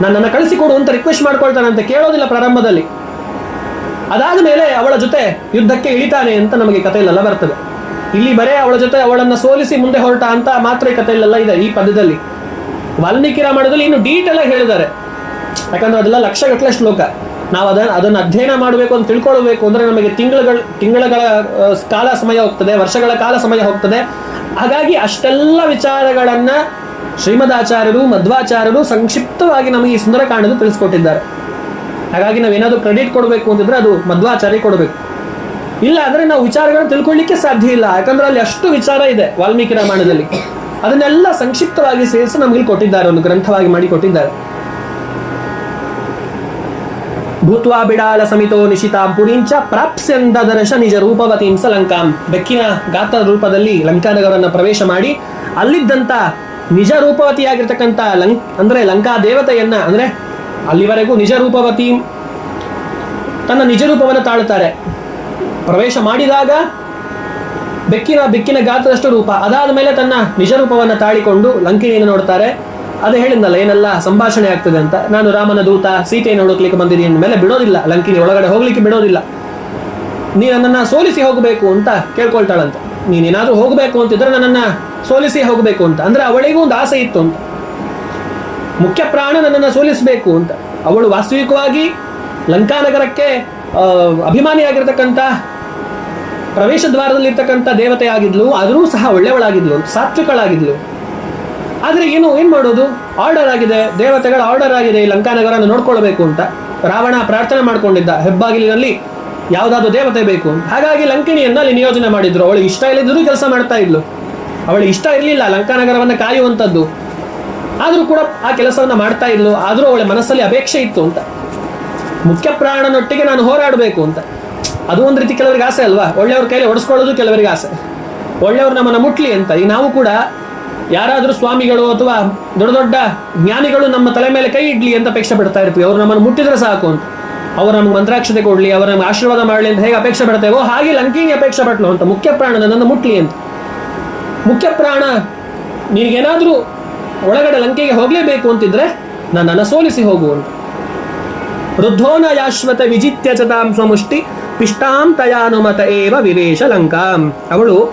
ನನ್ನನ್ನು ಕಳಿಸಿಕೊಡು ಅಂತ ರಿಕ್ವೆಸ್ಟ್ ಮಾಡ್ಕೊಳ್ತಾನಂತೆ ಕೇಳೋದಿಲ್ಲ ಪ್ರಾರಂಭದಲ್ಲಿ. ಅದಾದ ಮೇಲೆ ಅವಳ ಜೊತೆ ಯುದ್ಧಕ್ಕೆ ಇಳಿತಾನೆ ಅಂತ ನಮಗೆ ಕಥೆಯಲ್ಲೆಲ್ಲ ಬರ್ತದೆ. ಇಲ್ಲಿ ಬರೇ ಅವಳ ಜೊತೆ ಅವಳನ್ನ ಸೋಲಿಸಿ ಮುಂದೆ ಹೊರಟ ಅಂತ ಮಾತ್ರ ಕಥೆಯಲ್ಲೆಲ್ಲ ಇದೆ ಈ ಪದ್ಯದಲ್ಲಿ. ವಾಲ್ಮೀಕಿ ರಾಮಾಯಣದಲ್ಲಿ ಇನ್ನು ಡೀಟೇಲ್ ಆಗಿ ಹೇಳಿದ್ದಾರೆ. ಯಾಕಂದ್ರೆ ಅದೆಲ್ಲ ಲಕ್ಷಗಟ್ಟಲೆ ಶ್ಲೋಕ. ನಾವು ಅದನ್ನ ಅದನ್ನು ಅಧ್ಯಯನ ಮಾಡಬೇಕು ಅಂತ ತಿಳ್ಕೊಳ್ಬೇಕು ಅಂದ್ರೆ ನಮಗೆ ತಿಂಗಳುಗಳು ತಿಂಗಳುಗಳ ಕಾಲ ಸಮಯ ಹೋಗ್ತದೆ, ವರ್ಷಗಳ ಕಾಲ ಸಮಯ ಹೋಗ್ತದೆ. ಹಾಗಾಗಿ ಅಷ್ಟೆಲ್ಲ ವಿಚಾರಗಳನ್ನ ಶ್ರೀಮದಾಚಾರ್ಯರು, ಮಧ್ವಾಚಾರ್ಯರು ಸಂಕ್ಷಿಪ್ತವಾಗಿ ನಮಗೆ ಈ ಸುಂದರಕಾಂಡದ ತಿಳಿಸ್ಕೊಟ್ಟಿದ್ದಾರೆ. ಹಾಗಾಗಿ ನಾವೇನಾದರೂ ಕ್ರೆಡಿಟ್ ಕೊಡಬೇಕು ಅಂತಿದ್ರೆ ಅದು ಮಧ್ವಾಚಾರ್ಯ ಕೊಡಬೇಕು. ಇಲ್ಲ ಅಂದ್ರೆ ನಾವು ವಿಚಾರಗಳನ್ನು ತಿಳ್ಕೊಳ್ಳಿಕ್ಕೆ ಸಾಧ್ಯ ಇಲ್ಲ. ಯಾಕಂದ್ರೆ ಅಲ್ಲಿ ಅಷ್ಟು ವಿಚಾರ ಇದೆ ವಾಲ್ಮೀಕಿ ರಾಮಾಯಣದಲ್ಲಿ ಅದನ್ನೆಲ್ಲ ಸಂಕ್ಷಿಪ್ತವಾಗಿ ಸೇರಿಸಿ ನಮಗೆ ಕೊಟ್ಟಿದ್ದಾರೆ, ಒಂದು ಗ್ರಂಥವಾಗಿ ಮಾಡಿ ಕೊಟ್ಟಿದ್ದಾರೆ. ಭೂತ್ವಾ ಬಿಡಾಲ ಸಮಿತೋ ನಿಶಿತಾಂ ಪುರಿಂಚ ಪ್ರಾಪ್ಸ್ಯಂದ ದರ್ಶ ನಿಜ ರೂಪವತಿ ಲಂಕಾಂ. ಬೆಕ್ಕಿನ ಗಾತ್ರ ರೂಪದಲ್ಲಿ ಲಂಕಾನಗರವನ್ನು ಪ್ರವೇಶ ಮಾಡಿ, ಅಲ್ಲಿದ್ದಂತ ನಿಜ ರೂಪವತಿಯಾಗಿರ್ತಕ್ಕಂಥ ಲಂಕ್ ಅಂದ್ರೆ ಲಂಕಾ ದೇವತೆಯನ್ನ, ಅಂದ್ರೆ ಅಲ್ಲಿವರೆಗೂ ನಿಜ ರೂಪವತಿ, ತನ್ನ ನಿಜ ರೂಪವನ್ನು ತಾಳುತ್ತಾರೆ. ಪ್ರವೇಶ ಮಾಡಿದಾಗ ಬೆಕ್ಕಿನ ಬೆಕ್ಕಿನ ಗಾತ್ರದಷ್ಟು ರೂಪ. ಅದಾದ ಮೇಲೆ ತನ್ನ ನಿಜ ರೂಪವನ್ನು ತಾಳಿಕೊಂಡು ಲಂಕಿಣಿಯನ್ನು ನೋಡ್ತಾರೆ ಅದು ಹೇಳಿದ್ನಲ್ಲ, ಏನೆಲ್ಲ ಸಂಭಾಷಣೆ ಆಗ್ತದೆ ಅಂತ. ನಾನು ರಾಮನ ದೂತ, ಸೀತೆಯನ್ನು ಹುಡುಕ್ಲಿಕ್ಕೆ ಬಂದಿದ್ದೀನಿ ಮೇಲೆ ಬಿಡೋದಿಲ್ಲ. ಲಂಕಿನಿ ಒಳಗಡೆ ಹೋಗ್ಲಿಕ್ಕೆ ಬಿಡೋದಿಲ್ಲ. ನೀನು ನನ್ನನ್ನು ಸೋಲಿಸಿ ಹೋಗಬೇಕು ಅಂತ ಕೇಳ್ಕೊಳ್ತಾಳಂತೆ. ನೀನೇನಾದರೂ ಹೋಗಬೇಕು ಅಂತಿದ್ರೆ ನನ್ನನ್ನು ಸೋಲಿಸಿ ಹೋಗಬೇಕು ಅಂತ. ಅಂದ್ರೆ ಅವಳಿಗೂ ಒಂದು ಆಸೆ ಇತ್ತು ಅಂತ. ಮುಖ್ಯ ಪ್ರಾಣ ನನ್ನನ್ನು ಸೋಲಿಸಬೇಕು ಅಂತ. ಅವಳು ವಾಸ್ತವಿಕವಾಗಿ ಲಂಕಾನಗರಕ್ಕೆ ಅಭಿಮಾನಿಯಾಗಿರ್ತಕ್ಕಂಥ ಪ್ರವೇಶ ದ್ವಾರದಲ್ಲಿರ್ತಕ್ಕಂಥ ದೇವತೆ ಆಗಿದ್ಲು ಆದರೂ ಸಹ ಒಳ್ಳೆಯವಳಾಗಿದ್ಲು, ಸಾತ್ವಿಕಳಾಗಿದ್ಲು. ಆದರೆ ಏನು ಏನು ಮಾಡೋದು? ಆರ್ಡರ್ ಆಗಿದೆ, ದೇವತೆಗಳ ಆರ್ಡರ್ ಆಗಿದೆ, ಈ ಲಂಕಾನಗರನ ನೋಡ್ಕೊಳ್ಬೇಕು ಅಂತ. ರಾವಣ ಪ್ರಾರ್ಥನೆ ಮಾಡ್ಕೊಂಡಿದ್ದ, ಹೆಬ್ಬಾಗಿಲಿನಲ್ಲಿ ಯಾವುದಾದ್ರೂ ದೇವತೆ ಬೇಕು. ಹಾಗಾಗಿ ಲಂಕಿಣಿಯನ್ನು ಅಲ್ಲಿ ನಿಯೋಜನೆ ಮಾಡಿದ್ರು. ಅವಳು ಇಷ್ಟ ಇಲ್ಲದಿದ್ರೂ ಕೆಲಸ ಮಾಡ್ತಾ ಇದ್ಲು. ಅವಳಿಗೆ ಇಷ್ಟ ಇರಲಿಲ್ಲ, ಲಂಕಾನಗರವನ್ನು ಕಾಯುವಂಥದ್ದು. ಆದರೂ ಕೂಡ ಆ ಕೆಲಸವನ್ನು ಮಾಡ್ತಾ ಇದ್ಲು. ಆದರೂ ಅವಳ ಮನಸ್ಸಲ್ಲಿ ಅಪೇಕ್ಷೆ ಇತ್ತು ಅಂತ. ಮುಖ್ಯ ಪ್ರಾಣನೊಟ್ಟಿಗೆ ನಾನು ಹೋರಾಡಬೇಕು ಅಂತ. ಅದು ಒಂದು ರೀತಿ ಕೆಲವರಿಗೆ ಆಸೆ ಅಲ್ವಾ? ಒಳ್ಳೆಯವ್ರ ಕೈಲಿ ಹೊಡೆಸ್ಕೊಳ್ಳೋದು ಕೆಲವರಿಗೆ ಆಸೆ. ಒಳ್ಳೆಯವ್ರು ನಮ್ಮನ್ನು ಮುಟ್ಲಿ ಅಂತ. ಈಗ ನಾವು ಕೂಡ ಯಾರಾದರೂ ಸ್ವಾಮಿಗಳು ಅಥವಾ ದೊಡ್ಡ ದೊಡ್ಡ ಜ್ಞಾನಿಗಳು ನಮ್ಮ ತಲೆ ಮೇಲೆ ಕೈ ಇಡ್ಲಿ ಅಂತ ಅಪೇಕ್ಷೆ ಪಡ್ತಾ ಇರ್ತೀವಿ. ಅವರು ನಮ್ಮನ್ನು ಮುಟ್ಟಿದ್ರೆ ಸಾಕು ಅಂತ. ಅವರು ನಮ್ಗೆ ಮಂತ್ರಾಕ್ಷತೆ ಕೊಡಲಿ, ಅವರು ನಮ್ಗೆ ಆಶೀರ್ವಾದ ಮಾಡಲಿ ಅಂತ ಹೇಗೆ ಅಪೇಕ್ಷೆ ಪಡ್ತೇವೋ ಹಾಗೆ ಲಂಕಿಣಿ ಅಪೇಕ್ಷೆ ಪಟ್ಲು ಅಂತ. ಮುಖ್ಯ ಪ್ರಾಣ ನನ್ನನ್ನು ಮುಟ್ಲಿ ಅಂತ. ಮುಖ್ಯ ಪ್ರಾಣ ನಿನಗೇನಾದರೂ ಒಳಗಡೆ ಲಂಕೆಗೆ ಹೋಗಲೇಬೇಕು ಅಂತಿದ್ರೆ ನನ್ನನ್ನು ಸೋಲಿಸಿ ಹೋಗು ವೃದ್ಧೋನ ಯಾಶ್ವತ ವಿಜಿತ್ಯ ಚತಾಂ ಸ್ವಮುಷ್ಟಿ ಪಿಷ್ಟಾಂ ತಯಾನುಮತ ಏವ ವಿವೇಶ ಲಂಕಾಂ. ಅವಳು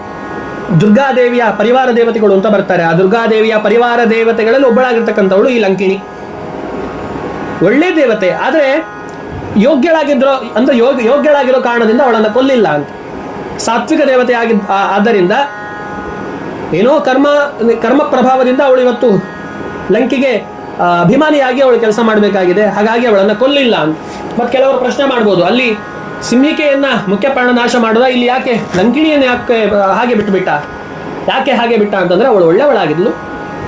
ದುರ್ಗಾದೇವಿಯ ಪರಿವಾರ ದೇವತೆಗಳು ಅಂತ ಬರ್ತಾರೆ. ಆ ದುರ್ಗಾದೇವಿಯ ಪರಿವಾರ ದೇವತೆಗಳಲ್ಲಿ ಒಬ್ಬಳಾಗಿರ್ತಕ್ಕಂಥವಳು ಈ ಲಂಕಿಣಿ. ಒಳ್ಳೆ ದೇವತೆ, ಆದರೆ ಯೋಗ್ಯಳಾಗಿದ್ರೋ, ಅಂದ್ರೆ ಯೋಗ, ಯೋಗ್ಯಳಾಗಿರೋ ಕಾರಣದಿಂದ ಅವಳನ್ನು ಕೊಲ್ಲಿಲ್ಲ ಅಂತ. ಸಾತ್ವಿಕ ದೇವತೆ ಆಗಿದ್ದ ಆ- ಆದ್ದರಿಂದ ಏನೋ ಕರ್ಮ ಕರ್ಮ ಪ್ರಭಾವದಿಂದ ಅವಳು ಇವತ್ತು ಲಂಕಿಗೆ ಅಭಿಮಾನಿಯಾಗಿ ಅವಳು ಕೆಲಸ ಮಾಡಬೇಕಾಗಿದೆ. ಹಾಗಾಗಿ ಅವಳನ್ನು ಕೊಲ್ಲಿಲ್ಲ ಅಂತ. ಮತ್ತೆ ಕೆಲವರು ಪ್ರಶ್ನೆ ಮಾಡ್ಬೋದು, ಅಲ್ಲಿ ಸಿಂಹಿಕೆಯನ್ನ ಮುಖ್ಯ ಪ್ರಾಣ ನಾಶ ಮಾಡದ? ಇಲ್ಲಿ ಯಾಕೆ? ಲಂಕಿಣಿಯನ್ನು ಯಾಕೆ ಹಾಗೆ ಬಿಟ್ಟುಬಿಟ್ಟ? ಯಾಕೆ ಹಾಗೆ ಬಿಟ್ಟ ಅಂತಂದ್ರೆ ಅವಳು ಒಳ್ಳೆಯವಳಾಗಿದ್ಲು.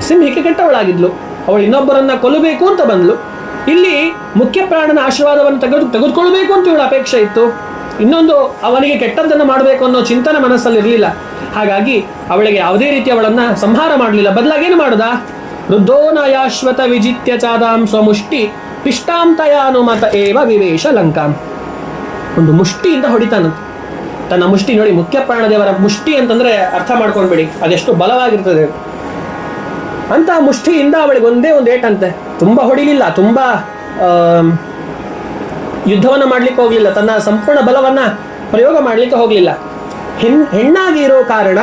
ಸಿಂಹಿಕೆ ಕೆಟ್ಟವಳಾಗಿದ್ಲು. ಅವಳು ಇನ್ನೊಬ್ಬರನ್ನ ಕೊಲ್ಲಬೇಕು ಅಂತ ಬಂದ್ಲು. ಇಲ್ಲಿ ಮುಖ್ಯ ಪ್ರಾಣನ ಆಶೀರ್ವಾದವನ್ನು ತೆಗೆದು, ತೆಗೆದುಕೊಳ್ಬೇಕು ಅಂತ ಇವಳ ಅಪೇಕ್ಷೆ ಇತ್ತು. ಇನ್ನೊಂದು, ಅವನಿಗೆ ಕೆಟ್ಟದ್ದನ್ನು ಮಾಡಬೇಕು ಅನ್ನೋ ಚಿಂತನೆ ಮನಸ್ಸಲ್ಲಿ ಇರಲಿಲ್ಲ ಹಾಗಾಗಿ ಅವಳಿಗೆ ಯಾವುದೇ ರೀತಿ ಅವಳನ್ನ ಸಂಹಾರ ಮಾಡಲಿಲ್ಲ. ಬದಲಾಗೇನು ಮಾಡುದ? ವೃದ್ಧೋನಯಾಶ್ವತ ವಿಜಿತ್ಯ ಚಾದಾಂ ಸ್ವಮುಷ್ಟಿ ಪಿಷ್ಟಾಂತಯಾನುಮತ ಏವ ವಿವೇಶ ಲಂಕಾಂ. ಒಂದು ಮುಷ್ಟಿಯಿಂದ ಹೊಡಿತಾನಂತೆ. ತನ್ನ ಮುಷ್ಟಿ ನೋಡಿ ಮುಖ್ಯ ಪ್ರಾಣದೇವರ ಮುಷ್ಟಿ ಅಂತಂದ್ರೆ ಅರ್ಥ ಮಾಡ್ಕೊಂಡ್ಬಿಡಿ, ಅದೆಷ್ಟು ಬಲವಾಗಿರ್ತದೆ. ಅಂತ ಮುಷ್ಟಿಯಿಂದ ಅವಳಿಗೆ ಒಂದೇ ಒಂದು ಏಟಂತೆ. ತುಂಬಾ ಹೊಡಿಲಿಲ್ಲ, ತುಂಬಾ ಯುದ್ಧವನ್ನು ಯುದ್ಧವನ್ನ ಮಾಡ್ಲಿಕ್ಕೆ ಹೋಗ್ಲಿಲ್ಲ, ತನ್ನ ಸಂಪೂರ್ಣ ಬಲವನ್ನ ಪ್ರಯೋಗ ಮಾಡ್ಲಿಕ್ಕೆ ಹೋಗ್ಲಿಲ್ಲ. ಹೆಣ್, ಹೆಣ್ಣಾಗಿ ಇರೋ ಕಾರಣ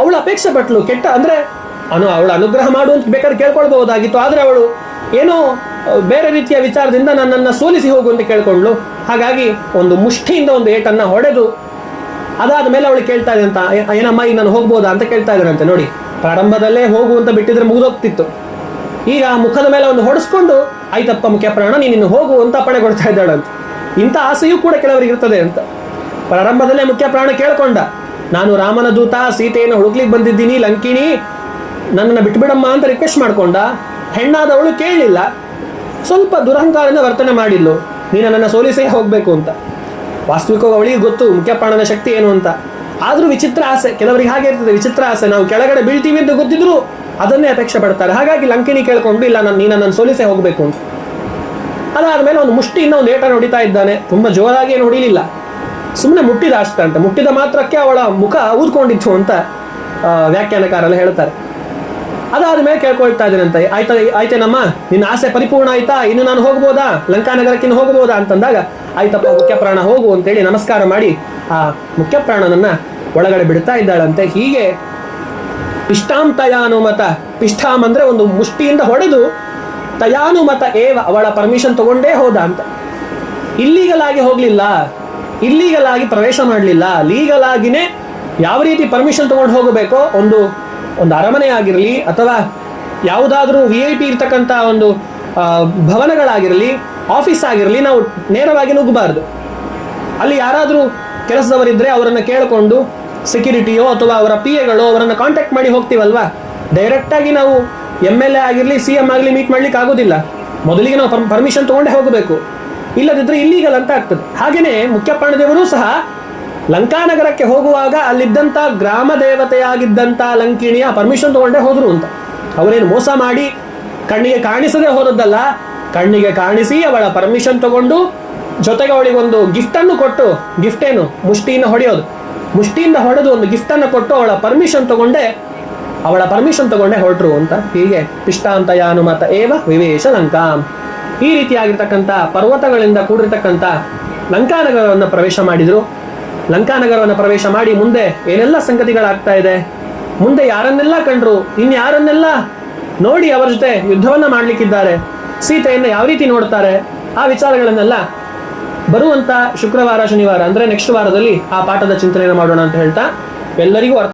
ಅವಳು ಅಪೇಕ್ಷೆ ಪಟ್ಲು ಕೆಟ್ಟ, ಅಂದ್ರೆ, ಅನು, ಅವಳು ಅನುಗ್ರಹ ಮಾಡು ಅಂತ ಬೇಕಾದ್ರೆ ಕೇಳ್ಕೊಳ್ಬಹುದಾಗಿತ್ತು, ಆದ್ರೆ ಅವಳು ಏನೋ ಬೇರೆ ರೀತಿಯ ವಿಚಾರದಿಂದ ನನ್ನನ್ನು ಸೋಲಿಸಿ ಹೋಗು ಅಂತ ಕೇಳ್ಕೊಂಡ್ಲು ಹಾಗಾಗಿ ಒಂದು ಮುಷ್ಟಿಯಿಂದ ಒಂದು ಏಟನ್ನು ಹೊಡೆದು ಅದಾದ ಮೇಲೆ ಅವಳು ಕೇಳ್ತಾ ಇದೆ ಅಂತ ಏನಮ್ಮ, ಈಗ ನಾನು ಹೋಗ್ಬೋದಾ? ಅಂತ ಕೇಳ್ತಾ ಇದ್ದಾರಂತೆ ನೋಡಿ. ಪ್ರಾರಂಭದಲ್ಲೇ ಹೋಗು ಅಂತ ಬಿಟ್ಟಿದ್ರೆ ಮುಗಿದೋಗ್ತಿತ್ತು. ಈಗ ಮುಖದ ಮೇಲೆ ಒಂದು ಹೊಡೆಸ್ಕೊಂಡು, ಆಯ್ತಪ್ಪ, ಮುಖ್ಯ ಪ್ರಾಣ, ನೀನು ಹೋಗು ಅಂತ ಅಪ್ಪಣೆ ಕೊಡ್ತಾ ಇದ್ದಾಳಂತ. ಇಂಥ ಆಸೆಯೂ ಕೂಡ ಕೆಲವರಿಗೆ ಇರ್ತದೆ ಅಂತ. ಪ್ರಾರಂಭದಲ್ಲೇ ಮುಖ್ಯ ಪ್ರಾಣ ಕೇಳ್ಕೊಂಡ, ನಾನು ರಾಮನ ದೂತ, ಸೀತೆಯನ್ನು ಹುಡುಕ್ಲಿಕ್ಕೆ ಬಂದಿದ್ದೀನಿ, ಲಂಕಿಣಿ, ನನ್ನನ್ನು ಬಿಟ್ಬಿಡಮ್ಮ ಅಂತ ರಿಕ್ವೆಸ್ಟ್ ಮಾಡ್ಕೊಂಡ, ಹೆಣ್ಣಾದವಳು ಕೇಳಲಿಲ್ಲ ಸ್ವಲ್ಪ ದುರಹಂಕಾರದಿಂದ ವರ್ತನೆ ಮಾಡಿದ್ಲು. ನೀನು ನನ್ನ ಸೋಲಿಸೇ ಹೋಗಬೇಕು ಅಂತ. ವಾಸ್ತವಿಕವಾಗಿ ಅವಳಿಗೆ ಗೊತ್ತು, ಮುಖ್ಯ ಪ್ರಾಣನ ಶಕ್ತಿ ಏನು ಅಂತ. ಆದರೂ ವಿಚಿತ್ರ ಆಸೆ, ಕೆಲವರಿಗೆ ಹಾಗೆ ಇರ್ತದೆ, ವಿಚಿತ್ರ ಆಸೆ. ನಾವು ಕೆಳಗಡೆ ಬೀಳ್ತೀವಿ ಅಂತ ಗೊತ್ತಿದ್ರು ಅದನ್ನೇ ಅಪೇಕ್ಷೆ ಪಡ್ತಾರೆ. ಹಾಗಾಗಿ ಲಂಕಿಣಿ ಕೇಳ್ಕೊಂಡು, ಇಲ್ಲ, ನಾನು ನೀನು ನನ್ನ ಸೋಲಿಸೇ ಹೋಗಬೇಕು ಅಂತ. ಅದಾದಮೇಲೆ ಒಂದು ಮುಷ್ಟಿಯಿಂದ ಒಂದು ಏಟ ನೋಡಿತಾ ಇದ್ದಾನೆ. ತುಂಬ ಜೋರಾಗಿ ಏನು ಹೊಡಿಲಿಲ್ಲ. ಸುಮ್ಮನೆ ಮುಟ್ಟಿದ ಅಷ್ಟ ಅಂತ. ಮುಟ್ಟಿದ ಮಾತ್ರಕ್ಕೆ ಅವಳ ಮುಖ ಊದ್ಕೊಂಡಿತ್ತು ಅಂತ ವ್ಯಾಖ್ಯಾನಕಾರಲ್ಲಿ ಹೇಳ್ತಾರೆ. ಅದಾದ್ಮೇಲೆ ಕೇಳ್ಕೊಳ್ತಾ ಅಂತ. ಆಯ್ತಾ ಆಯ್ತೇನಮ್ಮ ನಿನ್ನ ಆಸೆ ಪರಿಪೂರ್ಣ ಆಯ್ತಾ? ಇನ್ನು ನಾನು ಹೋಗ್ಬೋದಾ? ಲಂಕಾ ನಗರಕ್ಕಿನ್ನು ಹೋಗ್ಬೋದಾ? ಅಂತಂದಾಗ, ಆಯ್ತಪ್ಪ ಮುಖ್ಯ ಪ್ರಾಣ ಹೋಗು ಅಂತೇಳಿ ನಮಸ್ಕಾರ ಮಾಡಿ ಆ ಮುಖ್ಯ ಪ್ರಾಣನನ್ನ ಒಳಗಡೆ ಬಿಡ್ತಾ ಇದ್ದಾಳಂತೆ. ಹೀಗೆ ಪಿಷ್ಟಾಂ ತಯಾನುಮತ ಪಿಷ್ಟಾಂ ಅಂದ್ರೆ ಒಂದು ಮುಷ್ಟಿಯಿಂದ ಹೊಡೆದು ತಯಾನುಮತ ಏವ ಅವಳ ಪರ್ಮಿಷನ್ ತಗೊಂಡೇ ಹೋದ ಅಂತ. ಇಲ್ಲಿಗಲಾಗಿ ಹೋಗ್ಲಿಲ್ಲ ಇಲ್ಲೀಗಲ್ ಆಗಿ ಪ್ರವೇಶ ಮಾಡಲಿಲ್ಲ ಲೀಗಲ್ ಆಗಿನೇ ಯಾವ ರೀತಿ ಪರ್ಮಿಷನ್ ತಗೊಂಡು ಹೋಗಬೇಕೋ ಒಂದು ಒಂದು ಅರಮನೆ ಆಗಿರಲಿ ಅಥವಾ ಯಾವುದಾದ್ರೂ ವಿ ಐ ಪಿ ಇರ್ತಕ್ಕಂಥ ಒಂದು ಭವನಗಳಾಗಿರಲಿ ಆಫೀಸ್ ಆಗಿರಲಿ, ನಾವು ನೇರವಾಗಿ ನುಗ್ಗಬಾರ್ದು. ಅಲ್ಲಿ ಯಾರಾದರೂ ಕೆಲಸದವರಿದ್ದರೆ ಅವರನ್ನು ಕೇಳಿಕೊಂಡು ಸೆಕ್ಯೂರಿಟಿಯೋ ಅಥವಾ ಅವರ ಪಿ ಎಗಳೋ ಅವರನ್ನು ಕಾಂಟ್ಯಾಕ್ಟ್ ಮಾಡಿ ಹೋಗ್ತೀವಲ್ವಾ? ಡೈರೆಕ್ಟಾಗಿ ನಾವು ಎಂ ಎಲ್ ಎ ಆಗಿರಲಿ ಸಿ ಎಂ ಆಗಲಿ ಮೀಟ್ ಮಾಡ್ಲಿಕ್ಕೆ ಆಗೋದಿಲ್ಲ. ಮೊದಲಿಗೆ ನಾವು ಪರ್ಮಿಷನ್ ತೊಗೊಂಡೇ ಹೋಗಬೇಕು. ಇಲ್ಲದಿದ್ದರೆ ಇಲ್ಲೀಗಲ್ ಅಂತ ಆಗ್ತದೆ. ಹಾಗೆಯೇ ಮುಖ್ಯ ಪಾಣದೇವರು ಸಹ ಲಂಕಾನಗರಕ್ಕೆ ಹೋಗುವಾಗ ಅಲ್ಲಿದ್ದಂಥ ಗ್ರಾಮ ದೇವತೆಯಾಗಿದ್ದಂಥ ಲಂಕಿಣಿಯ ಪರ್ಮಿಷನ್ ತಗೊಂಡೇ ಹೋದರು ಅಂತ. ಅವರೇನು ಮೋಸ ಮಾಡಿ ಕಣ್ಣಿಗೆ ಕಾಣಿಸದೆ ಹೋದದ್ದಲ್ಲ, ಕಣ್ಣಿಗೆ ಕಾಣಿಸಿ ಅವಳ ಪರ್ಮಿಷನ್ ತಗೊಂಡು ಜೊತೆಗೆ ಅವಳಿಗೆ ಒಂದು ಗಿಫ್ಟನ್ನು ಕೊಟ್ಟು ಗಿಫ್ಟ್ ಏನು? ಮುಷ್ಟಿಯಿಂದ ಹೊಡೆಯೋದು. ಮುಷ್ಟಿಯಿಂದ ಹೊಡೆದು ಒಂದು ಗಿಫ್ಟನ್ನು ಕೊಟ್ಟು ಅವಳ ಪರ್ಮಿಷನ್ ತಗೊಂಡೆ, ಅವಳ ಪರ್ಮಿಷನ್ ತಗೊಂಡೆ ಹೊರಟರು ಅಂತ. ಹೀಗೆ ಪಿಷ್ಟಾಂತ ಯಾನುಮತ ಏವ ವಿವೇಶ ಲಂಕಾ. ಈ ರೀತಿಯಾಗಿರ್ತಕ್ಕಂಥ ಪರ್ವತಗಳಿಂದ ಕೂಡಿರ್ತಕ್ಕಂಥ ಲಂಕಾನಗರವನ್ನು ಪ್ರವೇಶ ಮಾಡಿದ್ರು. ಲಂಕಾನಗರವನ್ನು ಪ್ರವೇಶ ಮಾಡಿ ಮುಂದೆ ಏನೆಲ್ಲ ಸಂಗತಿಗಳಾಗ್ತಾ ಇದೆ? ಮುಂದೆ ಯಾರನ್ನೆಲ್ಲ ಕಂಡ್ರು? ಇನ್ಯಾರನ್ನೆಲ್ಲ ನೋಡಿ ಅವರ ಜೊತೆ ಯುದ್ಧವನ್ನ ಮಾಡಲಿಕ್ಕಿದ್ದಾರೆ? ಸೀತೆಯನ್ನು ಯಾವ ರೀತಿ ನೋಡ್ತಾರೆ? ಆ ವಿಚಾರಗಳನ್ನೆಲ್ಲ ಬರುವಂತ ಶುಕ್ರವಾರ, ಶನಿವಾರ, ಅಂದ್ರೆ ನೆಕ್ಸ್ಟ್ ವಾರದಲ್ಲಿ ಆ ಪಾಠದ ಚಿಂತನೆಯನ್ನು ಮಾಡೋಣ ಅಂತ ಹೇಳ್ತಾ ಎಲ್ಲರಿಗೂ